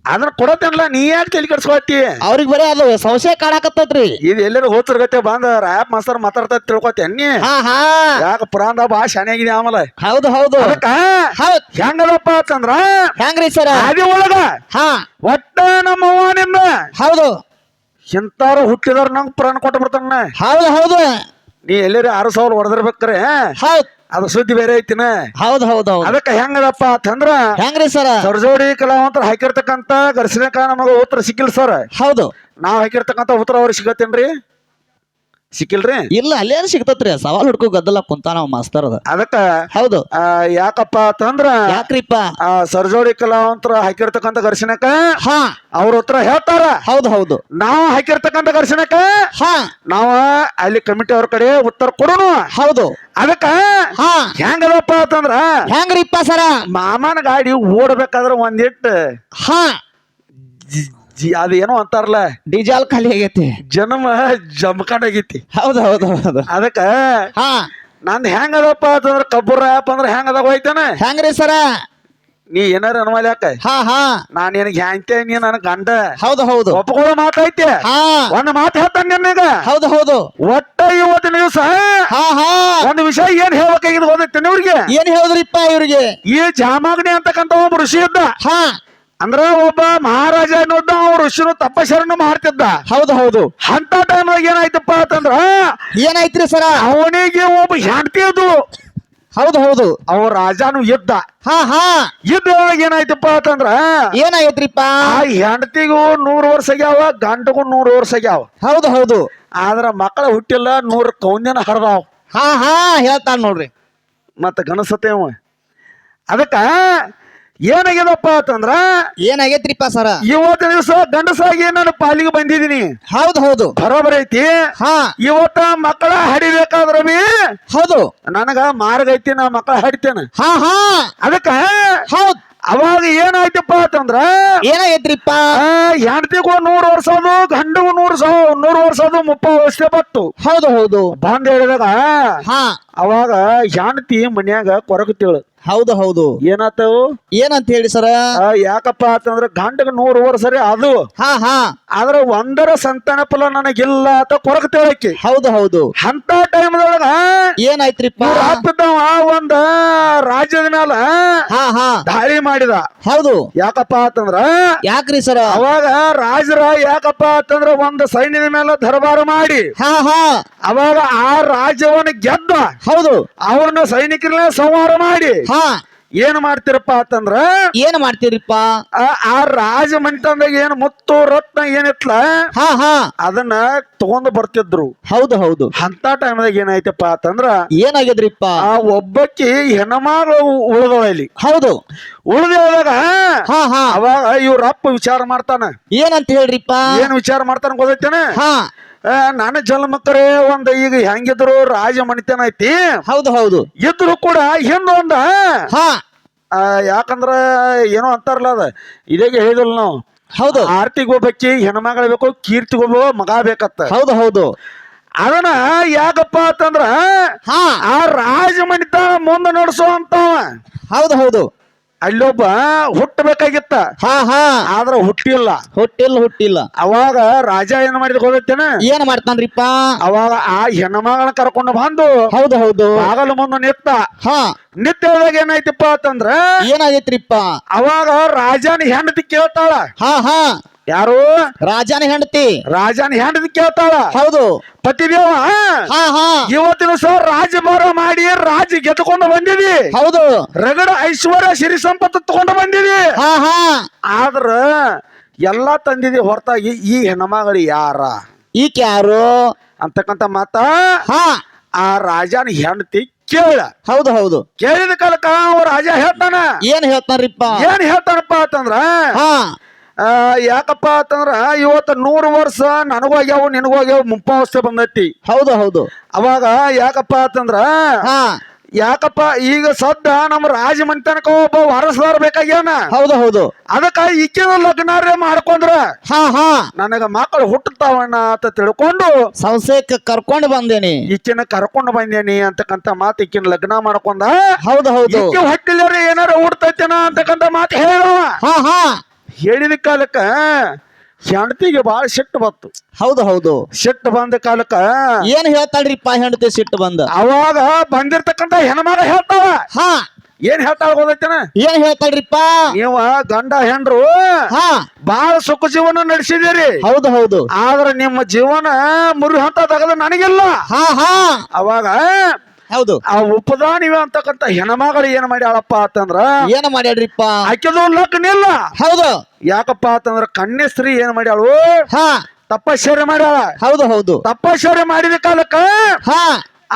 ಅದನ್ನ ಕೊಡತ್ತೇನಲ್ಲ ನೀ ಯಾಕೆ ತಲೆ ಕೆಡ್ಸ್ಕೊತಿ ಅವ್ರಿಗೆ ಬರೀ ಅದು ಸಂಶಯ ಕಾಡಕತ್ತೈತ್ರಿ ಇದು ಎಲ್ಲರೂ ಹೋತ್ರಗತ್ತೆ ಬಂದ ರ್ಯಾಪ್ ಮಾಸ್ತರ್ ಮಾತಾಡ್ತಾ ತಿಳ್ಕೊತಿ ಅನ್ನಿ. ಹಾ ಹಾ. ಯಾಕ ಪುರಾಣ ಭಾಳ ಶಾನ್ಯಾಗಿದೆ ಆಮೇಲೆ. ಹೌದು ಹೌದು. ಅದಕ್ಕ ಹೌದ್. ಹೆಂಗದಪ್ಪ ಅಂತಂದ್ರ ಹೆಂಗ್ರಿ ಸರ? ಅದೇ ಒಳಗ ಹಾ. ಒಟ್ಟ ನಮ್ಮ ನಿಮ್ಮ ಹೌದು. ಎಂತಾರು ಹುಟ್ಟಿದವ್ರ ನಂಗೆ ಪುರಾಣ ಕೊಟ್ಟು ಬಿಡ್ತಾನ ಹೌದು ಹೌದು. ನೀ ಎಲ್ಲರೂ ಆರು ಸಾವಿರ ಹೊಡೆದಿರ್ಬೇಕ್ರೆ. ಹೌದ್. ಅದು ಸುದ್ದಿ ಬೇರೆ ಐತಿನ? ಹೌದು ಹೌದು ಹೌದು. ಅದಕ್ಕ ಹೆಂಗದಪ್ಪ ಅಂತಂದ್ರ ಹೆಂಗ್ರಿ ಸರ್? ಸರ್ಜೋಡಿ ಕಲಾವಂತರ ಹಾಕಿರ್ತಕ್ಕಂತ ಗರ್ಸನಕ ನಮಗ ಉತ್ತರ ಸಿಕ್ಕಿಲ್ಲ ಸರ್. ಹೌದು. ನಾವ್ ಹಾಕಿರ್ತಕ್ಕಂತ ಉತ್ತರ ಅವ್ರಿಗೆ ಸಿಗತ್ತೇನ್ರಿ? ಸಿಕ್ಕಿಲ್ರಿ? ಇಲ್ಲ ಅಲ್ಲೇನು ಸಿಗ್ತತ್ರಿ? ಸವಾಲ್ ಹುಡ್ಕೋ ಗದ್ದಲ ಕುಂತಾನ ಮಾಸ್ತರ್ ಅದ. ಅದಕ್ಕ ಹೌದು. ಆ, ಯಾಕಪ್ಪ ಅಂತಂದ್ರ ಯಾಕ್ರಿಪ್ಪ? ಆ ಸರ್ಜೋಡಿ ಕಲಾವಂತರ ಹಾಕಿರ್ತಕ್ಕಂತ ಘರ್ಷಣಕ ಹಾ. ಅವ್ರ ಹತ್ರ ಹೇಳ್ತಾರ. ಹೌದು ಹೌದು. ನಾವು ಹಾಕಿರ್ತಕ್ಕಂತ ಘರ್ಷಣಕ ಹಾ. ನಾವ ಅಲ್ಲಿ ಕಮಿಟಿ ಅವ್ರ ಕಡೆ ಉತ್ತರ ಕೊಡೋಣ ಹೌದು. ಅದಕ್ಕ ಹಾ. ಹೆಂಗದಪ್ಪ ಅಂತಂದ್ರ ಹೆಂಗ್ರಿಪ್ಪ ಸರ? ಮಾಮನ ಗಾಡಿ ಓಡ್ಬೇಕಾದ್ರ ಒಂದಿಟ್ಟು ಹಾ. ಜಿ- ಏನೋ ಅದೇನೋ ಅಂತಾರಲ್ಲ. ಡೀಸೆಲ್ ಖಾಲಿ ಆಗೈತಿ. ಜನ್ಮ ಜಮಕಾಡಾಗೈತಿ ಹೌದು ಹೌದು ಹೌದು. ಅದಕ್ಕ ಹಾ. ಹೆಂಗ್ ಅದಪ್ಪ ಅಂತಂದ್ರ ಕಬ್ಬುರ ಆಪ್ ಅಂದ್ರ ಹೆಂಗ್ ಅದಾಗ ಹೋಯ್ತಾನ? ಹೆಂಗ್ರಿ ಸರ? ನೀ ಏನಾರ ಅನುಮಾಲ ಯಾಕ? ಹಾ ಹಾ. ನಾನ್ ನಿನಗೆ ಹ್ಯಾಂತೆ ನೀ ನನ್ ಗಂಡ. ಹೌದು ಹೌದು. ಒಪ್ಪಕೊಳ್ಳೋ ಮಾತೈತೆ. ಹಾ. ಒಂದ್ ಮಾತು ಹೇಳ್ತಾನೆ ನಿನಗ. ಹೌದು ಹೌದು. ಒಟ್ಟ ಇವತ್ತಿನ ದಿವಸ ಹಾ ಹಾ. ಒಂದ್ ವಿಷಯ ಏನ್ ಹೇಳ್ಬೇಕಾಗಿದ್ ಓದೈತೆ ಇವ್ರಿಗೆ ಏನ್ ಹೇಳಿದ್ರಿಪ್ಪ ಇವ್ರಿಗೆ? ಈ ಜಾಮಾಗ್ನಿ ಅಂತಕ್ಕಂತ ಒಬ್ಬ ಋಷಿ ಇದ್ದ. ಹಾ. ಅಂದ್ರ ಒಬ್ಬ ಮಹಾರಾಜ ಅನ್ನೋದ ಋಷಿನು ತಪಶರಣ ಮಾಡ್ತಿದ್ದ. ಹೌದು ಹೌದು. ಅಂತ ಟೈಮ್ನಾಗ ಏನಾಯ್ತಪ್ಪ ಅಂತಂದ್ರ ಏನಾಯ್ತ್ರಿ ಸರ? ಅವನಿಗೆ ಒಬ್ಬ ಹೆಂಡತಿ ಅದು. ಹೌದು ಹೌದು. ಅವ ರಾಜಾನು ಇದ್ದ. ಹಾ ಹಾ. ಒಳಗೆ ಏನಾಯ್ತಪ್ಪ ಅಂತಂದ್ರ ಏನಾಗೈತ್ರಿಪ್ಪ ಆ ಹೆಂಡತಿಗೂ ನೂರು ವರ್ಷ ಆಗ್ಯಾವ ಗಂಟಗೂ ನೂರು ವರ್ಷ ಆಗ್ಯಾವ. ಹೌದು ಹೌದು. ಆದ್ರ ಮಕ್ಕಳ ಹುಟ್ಟಿಲ್ಲ ನೂರು ಕೌನ್ಯನ ಹರಿದಾವ್. ಹಾ ಹಾ ಹೇಳ್ತಾನ ನೋಡ್ರಿ. ಮತ್ತ ಗಣಸತೇವ ಅದಕ್ಕ ಏನಾಗ್ಯದಪ್ಪ ಅಂತಂದ್ರ ಏನಾಗೈತ್ರಿಪ್ಪ ಸರ? ಇವತ್ತು ದಿವಸ ಗಂಡಸಾಗಿ ನಾನು ಪಾಲಿಗೆ ಬಂದಿದ್ದೀನಿ. ಹೌದು ಹೌದು. ಬರೋಬರ್ ಐತಿ? ಹಾ. ಇವತ್ತ ಮಕ್ಕಳ ಹಡಿಬೇಕಾದ್ರ ಬಿ ಹೌದು. ನನಗ ಮಾರ್ಗ ಐತಿ ನಾ ಮಕ್ಕಳ ಹಡಿತೇನೆ. ಹಾ ಹಾ. ಅದಕ್ಕ ಹೌದು. ಅವಾಗ ಏನಾಯ್ತಪ್ಪ ಅಂತಂದ್ರ ಏನಾಗೈತ್ರಿಪ್ಪ? ಹೆಂಡತಿಗೂ ನೂರ್ ನೂರು ವರ್ಷ ಅದು ಗಂಡಿಗೂ ನೂರು ಸಹ ನೂರು ವರ್ಷ ಅದು ಮುಪ್ಪ ವರ್ಷ ಬತ್ತು. ಹೌದು ಹೌದು. ಬಂದ್ ಹೇಳಿದಾಗ ಹಾ. ಅವಾಗ ಹೆಂಡ್ತಿ ಮನ್ಯಾಗ ಕೊರಗುತ್ತೇಳು ಹೌದು ಹೌದು. ಏನಾತವು? ಏನಂತ ಹೇಳಿ ಸರ? ಆ, ಯಾಕಪ್ಪ ಅಂತಂದ್ರೆ ಗಂಡಗ ನೂರು ವರ್ಷ ಸರಿ ಅದು ಹಾ ಹಾ. ಆದ್ರ ಒಂದರ ಸಂತಾನ ಫಲ ನನಗಿಲ್ಲ ಅಂತ ಕೊರಗುತ್ತೇಳಕ್ಕೆ ಹೌದು ಹೌದು. ಅಂತ ಟೈಮ್ದೊಳಗ ಏನಾಯ್ತ್ರಿಪ್ಪ? ಹಾಕ್ತಿದ್ದವ ಒಂದ ರಾಜ್ಯದ ಮ್ಯಾಲ ಹಾ ಹಾ. ದಾಳಿ ಮಾಡಿದ. ಹೌದು. ಯಾಕಪ್ಪ ಅಂತಂದ್ರ ಯಾಕ್ರಿ ಸರ? ಅವಾಗ ರಾಜರ ಯಾಕಪ್ಪ ಅಂತಂದ್ರ ಒಂದು ಸೈನ್ಯದ ಮೇಲೆ ದರಬಾರು ಮಾಡಿ. ಹಾ ಹಾ. ಅವಾಗ ಆ ರಾಜ್ಯವನ್ನು ಗೆದ್ದ. ಹೌದು. ಅವನ ಸೈನಿಕರನ್ನ ಸಂಹಾರ ಮಾಡಿ. ಹಾ. ಏನ್ ಮಾಡ್ತಿರಪ್ಪ ಅಂತಂದ್ರ? ಏನ್ ಮಾಡ್ತೀರಿಪ್ಪ? ಆ ರಾಜ ಮನಿತಂದಾಗ ಏನ್ ಮುತ್ತು ರತ್ನ ಏನಿತ್ಲ? ಹಾ ಹಾ. ಅದನ್ನ ತಗೊಂಡ್ ಬರ್ತಿದ್ರು. ಹೌದು ಹೌದು. ಅಂತ ಟೈಮ್ದಾಗ ಏನಾಯ್ತಪ್ಪ ಅಂತಂದ್ರ ಏನಾಗಿದ್ರಿಪ್ಪ ಆ ಒಬ್ಬಕ್ಕಿ ಹೆಣ್ಮಗಳು ಉಳ್ದವ ಇಲ್ಲಿ. ಹೌದು. ಉಳಿದವಾಗ ಹಾ ಹಾ. ಅವಾಗ ಇವ್ರ ಅಪ್ಪ ವಿಚಾರ ಮಾಡ್ತಾನ. ಏನಂತ ಹೇಳ್ರಿಪ್ಪ? ಏನ್ ವಿಚಾರ ಮಾಡ್ತಾನ ಗೊತ್ತೈತೇನ? ಹಾ. ನನ್ನ ಜನ್ಮಕ್ಕರೇ ಒಂದ್ ಈಗ ಹೆಂಗಿದ್ರು ರಾಜ ಮನಿತನ ಐತಿ. ಹೌದು ಹೌದು. ಇದ್ರು ಕೂಡ ಹಿಂದೊಂದ ಹಾ. ಯಾಕಂದ್ರ ಏನೋ ಅಂತಾರಲ್ಲ ಅದ. ಇದೇಗ ಹೇಳಿದಲ್ ನಾವು. ಹೌದು. ಆರ್ತಿಗೆ ಹೋಗ್ಬೇಕಿ ಹೆಣ್ಮಗಳ ಬೇಕು ಕೀರ್ತಿಗೆ ಹೋಗೋ ಮಗ ಬೇಕತ್ತ. ಹೌದು ಹೌದು. ಅದನ್ನ ಯಾಕಪ್ಪ ಅಂತಂದ್ರ ಹಾ. ಆ ರಾಜ ಮನಿತನ ಮುಂದೆ ನಡೆಸೋ ಅಂತವ. ಹೌದು ಹೌದು. ಅಲ್ಲೊಬ್ಬ ಹುಟ್ಟಬೇಕಾಗಿತ್ತ. ಹಾ ಹಾ. ಆದ್ರ ಹುಟ್ಟಿಲ್ಲ. ಹುಟ್ಟಿಲ್ಲ ಹುಟ್ಟಿಲ್ಲ. ಅವಾಗ ರಾಜ ಏನ್ ಮಾಡಿದ ಗೊತ್ತೇನ ಏನ್ ಮಾಡ್ತಾನ್ರಿಪ್ಪ? ಅವಾಗ ಆ ಹೆಣ್ಮಗಳನ್ನ ಕರ್ಕೊಂಡು ಬಂದು ಹೌದು ಹೌದು. ಆಗಲು ಮುಂದೆ ನಿತ್ತ. ಹಾ. ನಿತ್ಯದಾಗ ಏನಾಯ್ತಪ್ಪ ಅಂತಂದ್ರ ಏನಾಗೈತ್ರಿಪ್ಪ? ಅವಾಗ ರಾಜನ ಹೆಂಡತಿ ಕೇಳ್ತಾಳ. ಹಾ ಹಾ. ಯಾರು? ರಾಜನ ಹೆಂಡತಿ. ರಾಜನ ಹೆಂಡತಿ ಕೇಳ್ತಾಳ. ಹೌದು. ಪತಿದೇವ ಹಾ? ಹಾ ಇವತ್ತಿನ ಸಹ ರಾಜಭಾರ ಮಾಡಿ ರಾಜ ಗೆದ್ದುಕೊಂಡು ಬಂದಿದಿ. ಹೌದು. ರಗಡ ಐಶ್ವರ್ಯ ಸಿರಿ ಸಂಪತ್ತು ತಗೊಂಡು ಬಂದಿದಿ. ಹಾ ಹಾ. ಆದ್ರ ಎಲ್ಲಾ ತಂದಿದಿ ಹೊರತಾಗಿ ಈ ಹೆಣ್ಮಗಳು ಯಾರ? ಈಕೆ ಯಾರು? ಅಂತಕ್ಕಂತ ಮಾತ ಹಾ. ಆ ರಾಜನ ಹೆಂಡತಿ ಕೇಳ. ಹೌದು ಹೌದು. ಕೇಳಿದ ಕಾಲಕ್ಕ ಅವ ರಾಜ ಹೇಳ್ತಾನ. ಏನ್ ಹೇಳ್ತಾನಪ್ಪ ಏನ್ ಹೇಳ್ತಾನಪ್ಪ ಅಂತಂದ್ರ ಹಾ. ಯಾಕಪ್ಪ ಅಂತಂದ್ರ ಇವತ್ತು ನೂರು ವರ್ಷ ನನಗೋಗ್ಯಾವ ನಿನಗೋಗ್ಯಾವ ಮುಂಪಾವಸ್ಥೆ ಬಂದೈತಿ. ಹೌದು ಹೌದು. ಅವಾಗ ಯಾಕಪ್ಪ ಅಂತಂದ್ರ ಹಾ. ಯಾಕಪ್ಪ ಈಗ ಸದ್ದ ನಮ್ಮ ರಾಜಮನೆತನಕ ಒಬ್ಬ ವಾರಸದಾರ ಬೇಕಾಗ್ಯಾನ? ಹೌದು ಹೌದು. ಅದಕ್ಕ ಈಕಿನ ಲಗ್ನಾರ್ಯ ಮಾಡ್ಕೊಂಡ್ರ? ಹಾ ಹಾ. ನನಗ ಮಕ್ಕಳು ಹುಟ್ಟತಾವಣ್ಣ ಅಂತ ತಿಳ್ಕೊಂಡು ಸಂಶಯಕ್ಕೆ ಕರ್ಕೊಂಡು ಬಂದೇನಿ. ಈಕಿನ ಕರ್ಕೊಂಡು ಬಂದೇನಿ ಅಂತಕ್ಕಂತ ಮಾತು ಈಕಿನ ಲಗ್ನ ಮಾಡ್ಕೊಂಡ ಹೌದು ಹೌದು. ಹೊಟ್ಟಿಲ್ಲ ಏನಾರ ಹುಡ್ತೈತೇನ ಅಂತಕ್ಕಂತ ಮಾತು ಹೇಳ ಹಾ ಹಾ. ಹೇಳಿದ ಕಾಲಕ್ಕ ಹೆಂಡತಿಗೆ ಬಾಳ ಸಿಟ್ಟು ಬತ್ತು ಹೌದು ಹೌದು. ಸಿಟ್ಟು ಬಂದ ಕಾಲಕ್ಕ ಏನ್ ಹೇಳ್ತಾಳ್ರಿಪ್ಪ ಹೆಂಡತಿ ಸಿಟ್ಟು ಬಂದ? ಅವಾಗ ಬಂದಿರ್ತಕ್ಕಂತ ಹೆಣ್ಮಗ ಹೇಳ್ತಾವ ಹಾ. ಏನ್ ಹೇಳ್ತಾಳ ಗೊತ್ತೇನ ಏನ್ ಹೇಳ್ತಾಳ್ರಿಪ್ಪ? ನೀವ ಗಂಡ ಹೆಂಡ್ರು ಹಾ. ಬಾಳ ಸುಖ ಜೀವನ ನಡೆಸಿದಿರಿ ಹೌದು ಹೌದು. ಆದ್ರೆ ನಿಮ್ಮ ಜೀವನ ಮುರಿ ಹಂತ ತಗದ ನನಗಿಲ್ಲ. ಹಾ ಹಾ. ಅವಾಗ ಹೌದು. ಆ ಉಪದಾನಿವೆ ಅಂತಕ್ಕಂತ ಹೆಣ್ಮಗಳು ಏನ್ ಮಾಡ್ಯಾಳಪ್ಪ ಅಂತಂದ್ರ ಏನ ಮಾಡ್ಯಾಡ್ರಿಪ್ಪ ಆಕೆದು ಲಗ್ನ ಇಲ್ಲ ಹೌದು. ಯಾಕಪ್ಪ ಅಂತಂದ್ರ ಕನ್ಯಶ್ರೀ ಏನ್ ಮಾಡ್ಯಾಳು ಹಾ. ತಪಶ್ಚರ್ಯ ಮಾಡ್ಯಾಳ ಹೌದು ಹೌದು. ತಪಶ್ಚರ್ಯ ಮಾಡಿದ ಕಾಲಕ್ಕ ಹಾ.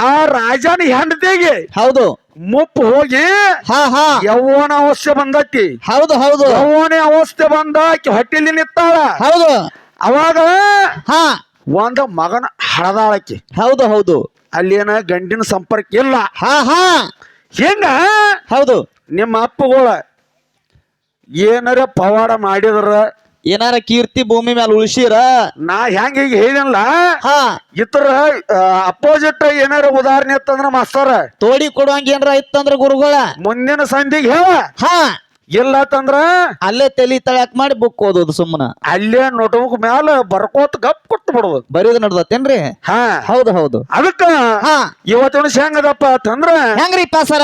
ಆ ರಾಜನ ಹೆಂಡತಿಗೆ ಹೌದು. ಮುಪ್ಪು ಹೋಗಿ ಹಾ ಹಾ. ಯೌವನ ಅವಸ್ಥೆ ಬಂದೈತಿ. ಹೌದು ಹೌದು. ಯೌವನ ಅವಸ್ಥೆ ಬಂದ ಆಕಿ ಹೊಟ್ಟಿಲಿ ನಿತ್ತಾಳ ಹೌದು. ಅವಾಗ ಹಾ. ಒಂದ ಮಗನ ಹಳದಾಳಕ್ಕೆ ಹೌದು ಹೌದು. ಅಲ್ಲೇನ ಗಂಡಿನ ಸಂಪರ್ಕ ಇಲ್ಲ. ಹಾ ಹಾ. ಹೆಂಗ? ಹೌದು. ನಿಮ್ಮ ಅಪ್ಪಗಳ ಏನಾರ ಪವಾಡ ಮಾಡಿದ್ರ? ಏನಾರ ಕೀರ್ತಿ ಭೂಮಿ ಮೇಲೆ ಉಳಿಸಿರ? ನಾ ಹೆಂಗ ಈಗ ಹೇಳಿದಲ್ಲ ಹಾ. ಇತರ ಅಪೋಸಿಟ್ ಏನಾರ ಉದಾಹರಣೆ ಇತ್ತಂದ್ರ ಮಾಸ್ತರ ತೋಡಿ ಕೊಡುವಂಗ ಏನಾರ ಇತ್ತಂದ್ರ ಗುರುಗಳ? ಮುಂದಿನ ಸಂಧಿಗೆ ಹೇಳ. ಹಾ. ಇಲ್ಲ ತಂದ್ರ ಅಲ್ಲೇ ತಲಿ ತಳ್ಯಾಕ್ ಮಾಡಿ ಬುಕ್ ಓದೋದು ಸುಮ್ಮನ ಅಲ್ಲೇ ನೋಟ್ಬುಕ್ ಮ್ಯಾಲ ಬರ್ಕೋತ ಗಪ್ ಕೊಟ್ಟು ಬಿಡೋದು. ಬರೀದ್ ನಡ್ದತ್ತೇನ್ರಿ? ಹಾ. ಹೌದು ಹೌದು. ಅದಕ್ಕ ಹಾ. ಇವತ್ತಿನ ಹೆಂಗದಪ್ಪ ಅಂತಂದ್ರ ಹೆಂಗ್ರಿಪ್ಪ ಸರ?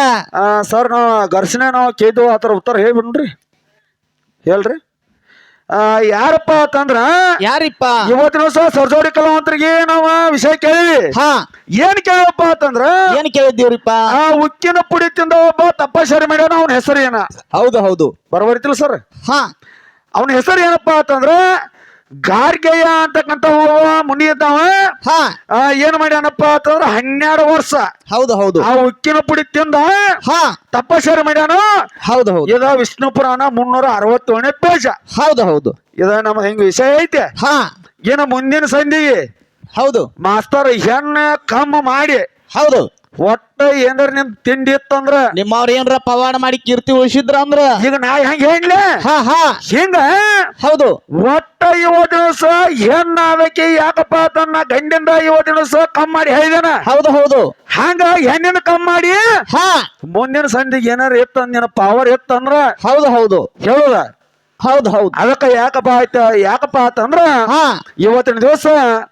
ನಾವು ಘರ್ಷಣೆ ನಾವು ಕೇದು ಆ ಥರ ಉತ್ತರ ಹೇಳ್ಬಿಡ್ರಿ. ಹೇಳ್ರಿ. ಯಾರಪ್ಪ ಅಂತಂದ್ರ ಯಾರಿಪ್ಪ? ಇವತ್ತಿನ ದಿವಸ ಸರ್ಜೋಡಿ ಕಲಾವಂತರಿಗೆ ನಾವ ವಿಷಯ ಕೇಳಿವಿ ಹಾ. ಏನ್ ಕೇಳಪ್ಪ ಅಂತಂದ್ರ ಏನ್ ಕೇಳಿದ್ದೀವ್ರಿಪ್ಪ? ಆ ಉಕ್ಕಿನ ಪುಡಿ ತಿಂದ ಒಬ್ಬ ತಪ್ಪಶರಿ ಮಾಡ್ಯಾನ ಅವನ ಹೆಸರು ಏನ? ಹೌದು ಹೌದು. ಬರಬರಿತಿಲ್ಲ ಸರ್. ಹಾ. ಅವನ ಹೆಸರು ಏನಪ್ಪಾ ಅಂತಂದ್ರ ಗಾರ್ಗೆಯ ಅಂತಕ್ಕಂತ ಮುನಿ ಇದ್ದಾವ ಹಾ. ಆ, ಏನ್ ಮಾಡ್ಯಾನಪ್ಪ ಅಂತಂದ್ರ ಹನ್ನೆರಡು ವರ್ಷ. ಹೌದು ಹೌದು. ಆ ಉಕ್ಕಿನ ಪುಡಿ ತಿಂದ ಹಾ. ತಪಶ್ಚರ್ಯ ಮಾಡ್ಯಾನ. ಹೌದು ಹೌದು. ಇದ ವಿಷ್ಣು ಪುರಾಣ ಮುನ್ನೂರ ಅರವತ್ತೇಳನೇ ಪೇಜ. ಹೌದು ಹೌದು. ಇದ ನಮ್ ಹೆಂಗ್ ವಿಷಯ ಐತೆ. ಹಾ. ಏನ ಮುಂದಿನ ಸಂಧಿಗೆ ಹೌದು. ಮಾಸ್ತರ್ ಹೆಣ್ಣ ಕಮ್ಮ ಮಾಡಿ ಹೌದು. ಒಟ್ಟ ಏನಾರ ನಿಮ್ ತಿಂಡಿ ಇತ್ತಂದ್ರ? ನಿಮ್ಮವ್ರ ಏನ್ರ ಪವಾಡ ಮಾಡಿ ಕೀರ್ತಿ ಉಳಿಸಿದ್ರ ಅಂದ್ರ? ಈಗ ನಾ ಹೆಂಗ ಹೇಳ ಹಾ ಹಾ. ಹಿಂಗ? ಹೌದು. ಒಟ್ಟ ಯುವ ದಿವಸ ಹೆಣ್ಣಾದಕ್ಕೆ ಯಾಕಪ್ಪ ತನ್ನ ಗಂಡಿಂದ ಯುವ ದಿವಸ ಕಮ್ ಮಾಡಿ ಹೇಳಿದನ? ಹೌದು ಹೌದು. ಹಂಗ ಹೆಣ್ಣಿನ ಕಮ್ ಮಾಡಿ? ಹಾ. ಮುಂದಿನ ಸಂಜೆಗೆ ಏನಾರ ಇತ್ತಂದಿನ ಪವರ್ ಇತ್ತಂದ್ರ? ಹೌದು ಹೌದು. ಹೇಳುದ? ಹೌದು ಹೌದು. ಅದಕ್ಕ ಯಾಕಪ್ಪ ಆಯ್ತ ಯಾಕಪ್ಪ ಆತ ಅಂದ್ರ ಇವತ್ತಿನ ದಿವಸ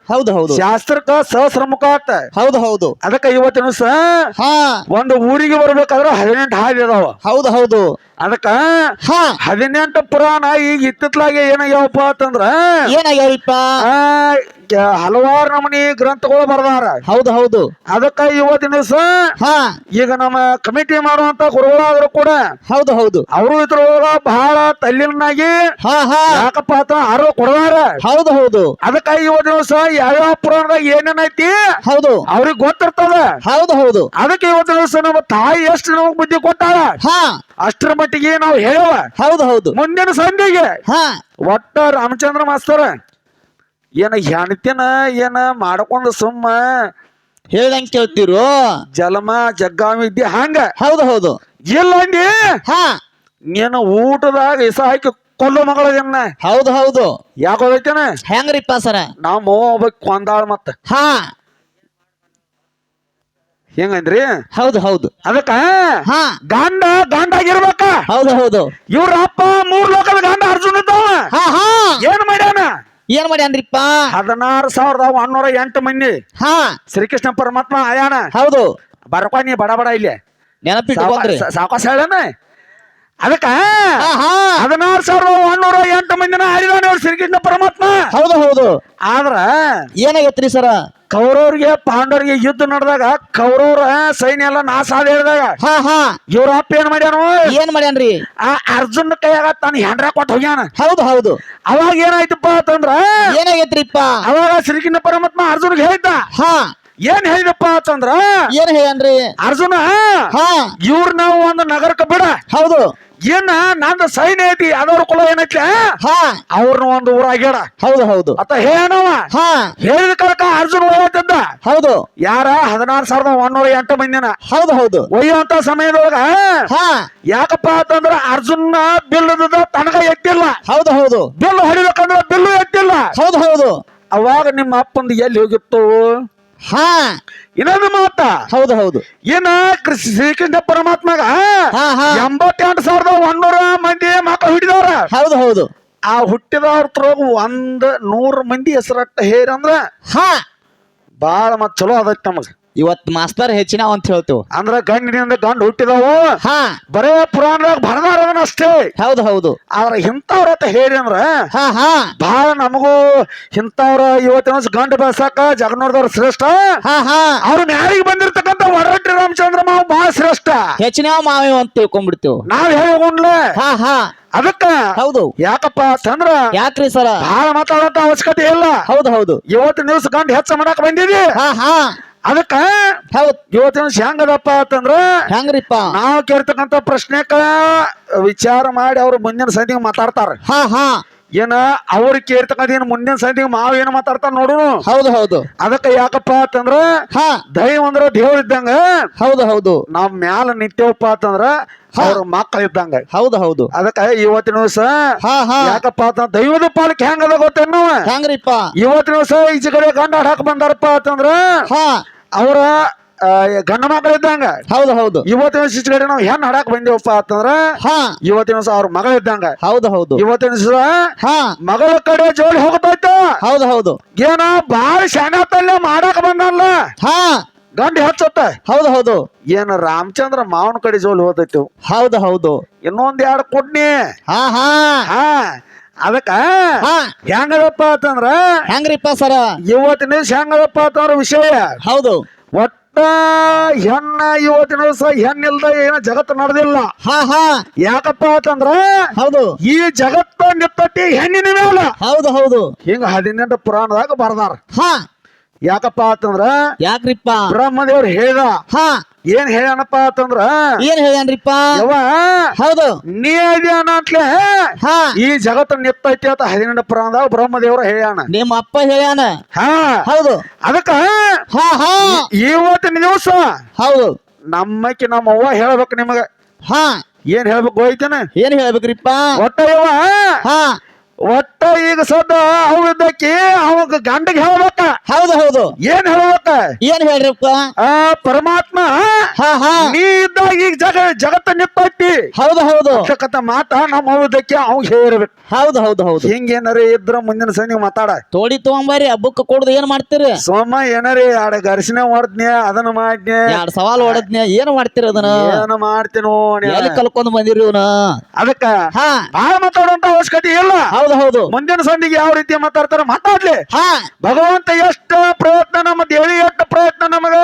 ಹೌದು ಹೌದು. ಶಾಸ್ತ್ರಕ್ಕ ಸಹಸ್ರಮುಖ ಆತ. ಹೌದು ಹೌದು. ಅದಕ್ಕ ಇವತ್ತಿನ ದಿವಸ ಹಾ. ಒಂದು ಊರಿಗೆ ಬರ್ಬೇಕಾದ್ರ ಹದಿನೆಂಟು ಹಾದಿ ಅದಾವ. ಹೌದು ಹೌದು. ಅದಕ್ಕ ಹಾ. ಹದಿನೆಂಟು ಪುರಾಣ ಈಗ ಇತ್ತಿತ್ಲಾಗೆ ಏನಾಗ್ಯಾವಪ್ಪ ಅಂತಂದ್ರ ಏನಾಗ್ಯಾವಪ್ಪ? ಹಲವಾರು ನಮನಿ ಗ್ರಂಥಗಳು ಬರ್ದಾರ. ಹೌದು ಹೌದು. ಅದಕ್ಕ ಯುವ ದಿನಸ ಹಾ. ಈಗ ನಮ್ಮ ಕಮಿಟಿ ಮಾಡುವಂತ ಗುರುಗಳಾದ್ರು ಕೂಡ ಹೌದು ಹೌದು. ಅವರು ಇದ್ರೊಳಗ ಬಹಳ ತಲ್ಲಿನಾಗಿ ಹಾ ಹಾ. ಯಾಕಪ್ಪ ಅಂತ ಆರೋ ಕೊಡದಾರ. ಹೌದು ಹೌದು. ಅದಕ್ಕ ಯುವ ದಿವಸ ಯಾವ್ಯಾವ ಪುರಾಣದಾಗ ಏನೇನೈತಿ ಹೌದು. ಅವ್ರಿಗೆ ಗೊತ್ತಿರ್ತದ. ಹೌದು ಹೌದು. ಅದಕ್ಕೆ ಯುವ ದಿವಸ ನಮ್ಮ ತಾಯಿ ಎಷ್ಟು ನಮಗ್ ಬುದ್ಧಿ ಕೊಟ್ಟಾರ ಹಾ. ಅಷ್ಟರ ಮಟ್ಟಿಗೆ ನಾವು ಹೇಳುವ. ಹೌದು ಹೌದು. ಮುಂದಿನ ಸಂಧಿಗೆ. ಹಾ. ಒಟ್ಟ ರಾಮಚಂದ್ರ ಮಾಸ್ತರ ಏನ ಹೆಣ್ತಿನ ಏನ ಮಾಡ್ಕೊಂಡು ಸುಮ್ಮ ಹೇಳ್ದಂಗ್ ಕೇಳ್ತಿರು? ಜಲಮ ಜಗ್ಗಾಮಿ ಇದ್ದಿ ಹಂಗ. ಹೌದು ಹೌದು. ಇಲ್ಲ ಅಂಡಿ ಹಾ. ನೀನು ಊಟದಾಗ ಇಸ ಹಾಕಿ ಕೊಲ್ಲು ಮಗಳನ್ನ ಹೌದು ಹೌದು. ಯಾಕೋದೈತೇನ ಹೆಂಗ್ರಿಪ್ಪ ಸರ? ನಾವು ಹೋಗ್ಬೇಕು ಕೊಂದಾಳ ಮತ್ತ. ಹಾ. ಹೆಂಗಂದ್ರಿ? ಹೌದು ಹೌದು. ಅದಕ್ಕ ಹಾ. ಗಂಡ ಆಗಿರ್ಬೇಕ ಹೌದು ಹೌದು. ಇವ್ರ ಅಪ್ಪ ಮೂರ್ ಲೋಕದ ಗಂಡ ಅರ್ಜುನ ಇದ್ದವ. ಹಾ ಹಾ. ಏನ್ ಮಾಡ್ಯಾನ? ಏನ್ ಮಾಡ್ಯಾನ್ರಿಪ್ಪ ಹದಿನಾರು ಸಾವಿರದ ಒನ್ನೂರ ಎಂಟು ಮಂದಿ. ಹಾ. ಶ್ರೀಕೃಷ್ಣ ಪರಮಾತ್ಮ ಆಯಾನ. ಹೌದು. ಬರ್ಕೊ ನೀ ಬಡ ಬಡ ಇಲ್ಲಿ. ನೆನಪಿಟ್ಟು ಸಾಕಾಸ ಹೇಳನ? ಅದಕ್ಕ? ಹದಿನಾರು ಸಾವಿರದ ಒಂದೂರ ಎಂಟು ಮಂದಿನ ಆಡಿದಾನೆ ಅವ್ರು ಶ್ರೀಕೃಷ್ಣ ಪರಮಾತ್ಮ. ಹೌದು ಹೌದು. ಆದ್ರ ಏನಾಗೈತ್ರಿ ಸರ? ಕೌರವ್ರಿಗೆ ಪಾಂಡವರಿಗೆ ಯುದ್ಧ ನಡೆದಾಗ ಕೌರವ್ರ ಸೈನ್ಯ ಎಲ್ಲ ನಾಶ ಆದ ಹೇಳಿದಾಗ ಹಾ ಹಾ. ಇವ್ರ ಅಪ್ಪ ಏನ್ ಮಾಡ್ಯಾನು? ಏನ್ ಮಾಡ್ಯಾನ್ರಿ? ಆ ಅರ್ಜುನ್ ಕೈಯಾಗ ತಾನು ಹೆಂಡ್ರ ಕೊಟ್ಟು ಹೋಗ್ಯಾನ. ಹೌದು ಹೌದು. ಅವಾಗ ಏನಾಯ್ತಪ್ಪ ಅಂತಂದ್ರ ಏನಾಗೈತ್ರಿಪ್ಪ? ಅವಾಗ ಶ್ರೀಕೃಷ್ಣ ಪರಮಾತ್ಮ ಅರ್ಜುನ್ಗೆ ಹೇಳಿದ್ದ. ಹಾ. ಏನ್ ಹೇಳಿದಪ್ಪ ಅಂತಂದ್ರ ಏನ್ ಹೇಳ್ಯಾನ್ರಿ? ಅರ್ಜುನ ಹಾ. ಇವ್ರ ನಾವು ಒಂದು ನಗರಕ್ಕೆ ಬಿಡ. ಹೌದು. ಏನ ನಂದ ಸೈನ್ ಐತಿ ಅದವ್ರ ಕುಲ ಏನೈತಿ ಹಾ. ಅವ್ರನ್ನ ಒಂದು ಊರಾಗ್ಯಾಡ. ಹೌದು ಹೌದು. ಅತ ಹೇಳವ ಹಾ. ಹೇಳಿದ ಕಳಕ ಅರ್ಜುನ್ ಹೋಗತ್ತಿದ್ದ ಹೌದು. ಯಾರ? ಹದಿನಾರು ಸಾವಿರದ ಒಂದೂರ ಎಂಟು ಮಂದಿನ. ಹೌದು ಹೌದು. ಒಯ್ಯುವಂತ ಸಮಯದೊಳಗ ಹಾ. ಯಾಕಪ್ಪ ಅಂತಂದ್ರ ಅರ್ಜುನ್ ಬಿಲ್ ತನಗ ಎತ್ತಿಲ್ಲ. ಹೌದು ಹೌದು. ಬಿಲ್ ಹೊಡಿಬೇಕಂದ್ರ ಬಿಲ್ಲು ಎತ್ತಿಲ್ಲ. ಹೌದು ಹೌದು. ಅವಾಗ ನಿಮ್ಮ ಅಪ್ಪಂದು ಎಲ್ಲಿ ಹೋಗಿತ್ತು? ಹಾ. ಇನ್ನೊಂದು ಮಾತ. ಹೌದು ಹೌದು. ಏನ ಕೃಷಿ ಶ್ರೀಕೃಷ್ಣ ಪರಮಾತ್ಮಗ ಎಂಬತ್ತೆಂಟು ಸಾವಿರದ ಒಂದೂರ ಮಂದಿ ಮಕ್ಕಳು ಹಿಡಿದವ್ರ ಹೌದು ಹೌದು. ಆ ಹುಟ್ಟಿದವ್ರ ತ್ರೋಗ ಒಂದ್ ನೂರ್ ಮಂದಿ ಹೆಸರಟ್ಟ ಹೇರಂದ್ರ ಹಾ. ಬಾಳ ಮತ್ ಚಲೋ ಅದಕ್ಕೆ ನಮಗ. ಇವತ್ ಮಾಸ್ತರ್ ಹೆಚ್ಚಿನ ಅಂತ ಹೇಳ್ತೇವ್. ಅಂದ್ರ ಗಂಡಿನಿಂದ ಗಂಡು ಹುಟ್ಟಿದವು. ಹಾ. ಬರೇ ಪುರಾಣದಾಗ ಬರದಾರ ಅದನ್ನ ಅಷ್ಟೇ. ಹೌದು ಹೌದು. ಆದ್ರ ಇಂಥವ್ರ ಅಂತ ಹೇಳಿ ಅಂದ್ರ ಹಾ ಹಾ. ಬಹಳ ನಮಗೂ ಇಂಥವ್ರ ಇವತ್ತಿನ ಗಂಡು ಬೆಳ್ಸಾಕ ಜಗನ್ನೋರ್ದವ್ರ ಶ್ರೇಷ್ಠ. ಹಾ ಹಾ. ಅವ್ರ ನ್ಯಾರಿಗೆ ಬಂದಿರ್ತಕ್ಕಂಥ ವರಟ್ಟಿ ರಾಮಚಂದ್ರ ಮಾವು ಬಹಳ ಶ್ರೇಷ್ಠ. ಹೆಚ್ಚಿನ ಮಾವಿ ಅಂತ ತಿಳ್ಕೊಂಡ್ಬಿಡ್ತೇವ್. ನಾವ್ ಹೇಳ್ಕೊಂಡ್ಲೆ. ಹಾ ಹಾ. ಅದಕ್ಕ ಹೌದು. ಯಾಕಪ್ಪ ಅಂತಂದ್ರ ಯಾಕ್ರಿ ಸರ? ಬಹಳ ಮಾತಾಡೋಂತ ಅವಶ್ಯಕತೆ ಇಲ್ಲ. ಹೌದು ಹೌದು. ಇವತ್ತು ದಿವಸ ಗಂಡು ಹೆಚ್ಚ ಮಾಡಕ್ ಬಂದಿದಿ. ಹಾ ಹಾ. ಅದಕ್ಕ ಹೌದ್. ಇವತ್ತಿನ ದಿವಸ ಹೆಂಗದಪ್ಪ ಅಂತಂದ್ರ ಹೆಂಗ್ರಿಪ್ಪ? ನಾವು ಕೇಳ್ತಕ್ಕಂತ ಪ್ರಶ್ನೆಕ ವಿಚಾರ ಮಾಡಿ ಅವ್ರು ಮುಂದಿನ ಸಂಧಿಗೆ ಮಾತಾಡ್ತಾರ. ಹಾ ಹಾ. ಏನ ಅವ್ರಿಗೆ ಕೇಳ್ತಕ್ಕಂತ ಏನ್ ಮುಂದಿನ ಸಂಧಿಗೆ ಮಾವ ಏನ್ ಮಾತಾಡ್ತಾರ ನೋಡು ಹೌದು ಹೌದು. ಅದಕ್ಕ ಯಾಕಪ್ಪ ಅಂತಂದ್ರ ಹಾ. ದೈವ ಅಂದ್ರ ದೇವ್ರ ಇದ್ದಂಗ ಹೌದು ಹೌದು. ನಾವ್ ಮ್ಯಾಲ ನಿಂತೇವಪ್ಪ ಅಂತಂದ್ರ ಅವ್ರ ಮಕ್ಕಳ ಇದ್ದಂಗ. ಹೌದು ಹೌದು. ಅದಕ್ಕ ಇವತ್ತಿನ ದಿವಸ ಹಾ ಹಾ. ಯಾಕಪ್ಪ ಅಂತ ದೈವದ ಪಾಲಕ್ ಹೆಂಗದ ಗೊತ್ತೇನು ಹೆಂಗ್ರಿಪ್ಪ? ಇವತ್ತಿನ ದಿವಸ ಈಚೆ ಕಡೆ ಗಂಡ ಹಾಕ್ ಬಂದಾರಪ್ಪ ಅಂತಂದ್ರ ಹಾ. ಅವರ ಗಂಡ ಮಗ ಇದ್ದಂಗ. ಹೌದು ಹೌದು. ಇವತ್ತಿನ ಸಿಚುಗಡೆ ನಾವು ಹೆಣ್ಣು ಹಡಕ್ ಬಂದೇವಪ್ಪ ಅಂತಂದ್ರ ಹಾ. ಇವತ್ತಿನ ದಿವಸ ಅವ್ರ ಮಗಳ ಇದ್ದಂಗ. ಹೌದು ಹೌದು. ಇವತ್ತಿನ ದಿವಸ ಹಾ. ಮಗಳ ಕಡೆ ಜೋಡಿ ಹೋಗ್ತೈತ ಹೌದು ಹೌದು. ಏನ ಬಾಳ ಶಾಣತಲ್ಲೇ ಮಾಡಕ್ ಬಂದಲ್ಲ ಹಾ. ಗಂಡ ಹೆಚ್ಚತ್ತ. ಹೌದು ಹೌದು. ಏನು ರಾಮಚಂದ್ರ ಮಾವನ ಕಡೆ ಜೋಲಿ ಹೋದೈತು. ಹೌದು ಹೌದು. ಇನ್ನೊಂದ್ ಎರಡು ಕೊಡ್ನಿ. ಹಾ ಹಾ. ಹಾ. ಅದಕ್ಕ ಹಾ. ಹೆಂಗದಪ್ಪ ಅಂತಂದ್ರ ಹೆಂಗ್ರಿಪ್ಪ ಸರ? ಇವತ್ತಿನ ದಿವಸ ಹೆಂಗದಪ್ಪ ಅಂತಂದ್ರ ವಿಷಯ. ಹೌದು. ಒಟ್ಟ ಹೆಣ್ಣ ಇವತ್ತಿನ ದಿವಸ ಹೆಣ್ಣಿಲ್ದ ಏನ ಜಗತ್ತು ನಡೆದಿಲ್ಲ. ಹಾ ಹಾ. ಯಾಕಪ್ಪ ಅಂತಂದ್ರ ಹೌದು. ಈ ಜಗತ್ತು ನಿಪ್ಪಟ್ಟಿ ಹೆಣ್ಣಿನ ಮೇಲ. ಹೌದು ಹೌದು. ಹಿಂಗ ಹದಿನೆಂಟು ಪುರಾಣದಾಗ ಬರ್ದಾರ. ಹಾ. ಯಾಕಪ್ಪ ಅಂತಂದ್ರ ಯಾಕ್ರಿಪ್ಪ? ಬ್ರಹ್ಮದೇವ್ರು ಹೇಳ ಹಾ. ಏನ್ ಹೇಳಪ್ಪ ಅಂತಂದ್ರ ಏನ್ ಹೇಳ್ಯಾನ್ರಿಪ್ಪ? ಯವ್ವ ಹೌದು. ನೀ ಅದ್ಯಾನ ಅಂತಲೇ? ಹಾ. ಈ ಜಗತ್ತು ನಿತ್ತೈತಿ ಅಂತ ಹದಿನೆಂಟು ಪುರಾಣದಾಗ ಬ್ರಹ್ಮದೇವ್ರ ಹೇಳ್ಯಾನ. ನಿಮ್ಮ ಅಪ್ಪ ಹೇಳ್ಯಾನ? ಹಾ. ಹೌದು. ಅದಕ್ಕ ಹಾ ಹಾ. ಇವತ್ತಿನ ದಿವಸ ಹೌದು. ನಮ್ಮಕ್ಕೆ ನಮ್ಮ ಅವ್ವ ಹೇಳ್ಬೇಕು ನಿಮಗ. ಹಾ. ಏನ್ ಹೇಳ್ಬೇಕು ಹೋಯ್ತೇನ ಏನ್ ಹೇಳ್ಬೇಕ್ರಿಪ್ಪ? ಒಟ್ಟ ಯವ್ವ ಹಾ. ಒಟ್ಟ ಈಗ ಸದ್ದ ಅವ್ ಅವ ಅವಾಗ ಗಂಡಗ್ ಹೇಳ್ಬೇಕ. ಹೌದು ಹೌದು. ಏನ್ ಹೇಳ್ಬೇಕ? ಏನ್ ಹೇಳ್ರಪ್ಪ? ಆ ಪರಮಾತ್ಮ ಹಾ ಹಾ. ನೀ ಇದ್ದಾಗ ಈಗ ಜಗ ಜಗತ್ತ ನಿಪ್ಪಟ್ಟಿ ಹೌದು ಹೌದು. ಅಂತಕ್ಕಂಥ ಮಾತ ನಮ್ಮ ಅವ್ದಕ್ಕೆ ಅವ್ ಹೇಳಿರ್ಬೇಕು ಹೌದು ಹೌದು ಹೌದು. ಹಿಂಗ ಏನಾರ ಇದ್ರ ಮುಂದಿನ ಸಂಜೆ ಮಾತಾಡ. ತೋಡಿ ತಗೊಂಬಾರಿ ಹಬ್ಬಕ್ಕೆ ಕೊಡುದು ಏನ್ ಮಾಡ್ತೀರಿ? ಸೋಮ ಏನಾರ ಎರಡು ಗರಿಸಿನ ಹೊಡ್ದ್ನ್ಯ ಅದನ್ನ ಮಾಡ್ನ್ಯ ಎರಡು ಸವಾಲ್ ಹೊಡದ್ನ್ಯ ಏನ್ ಮಾಡ್ತೀರಿ ಅದನ್ನ? ಏನ ಮಾಡ್ತೀನೋ ಎಲ್ಲಿ ಕಲ್ಕೊಂಡ್ ಬಂದಿರಿ ಇವನ ಅದಕ್ಕ ಹಾ. ಬಾಳ ಮಾತಾಡುವಂತ ಅವಶ್ಯಕತೆ ಇಲ್ಲ. ಹೌದು ಹೌದು. ಮುಂದಿನ ಸಂಧಿಗೆ ಯಾವ ರೀತಿ ಮಾತಾಡ್ತಾರ ಮಾತಾಡ್ಲಿ. ಹಾ. ಭಗವಂತ ಎಷ್ಟ ಪ್ರಯತ್ನ ನಮ್ಮ ದೇವಿ ಎಷ್ಟ ಪ್ರಯತ್ನ ನಮಗ?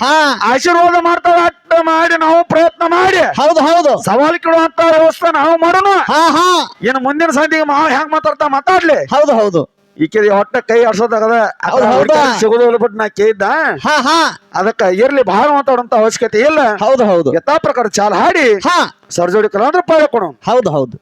ಹಾ. ಆಶೀರ್ವಾದ ಮಾಡ್ತಾರ ಅಷ್ಟ ಮಾಡಿ ನಾವು ಪ್ರಯತ್ನ ಮಾಡಿ. ಹೌದು ಹೌದು. ಸವಾಲ್ ಕೇಳುವಂತ ವ್ಯವಸ್ಥೆ ನಾವು ಮಾಡೋಣ. ಹಾ ಹಾ. ಇನ್ನು ಮುಂದಿನ ಸಂಧಿಗೆ ಮಾವ ಹೆಂಗ್ ಮಾತಾಡ್ತಾ ಮಾತಾಡ್ಲಿ. ಹೌದು ಹೌದು. ಈಕೆ ಹೊಟ್ಟ ಕೈ ಆಡ್ಸೋದಾಗದ ಹೌದ್ ಹೌದಾ? ಸಿಗೋದಿಲ್ಲ ಬಿಟ್ಟು ನಾ ಕೇಳಿದ್ದ ಹಾ ಹಾ. ಅದಕ್ಕ ಇರ್ಲಿ ಬಹಳ ಮಾತಾಡುವಂತ ಅವಶ್ಯಕತೆ ಇಲ್ಲ. ಹೌದು ಹೌದು. ಯಥಾ ಪ್ರಕಾರ ಚಾಲ ಹಾಡಿ. ಹಾ. ಸರ್ಜೋಡಿ ಕಲಾಂದ್ರೆ ಪಾಯ ಕೊಡೋಣ ಹೌದು ಹೌದು.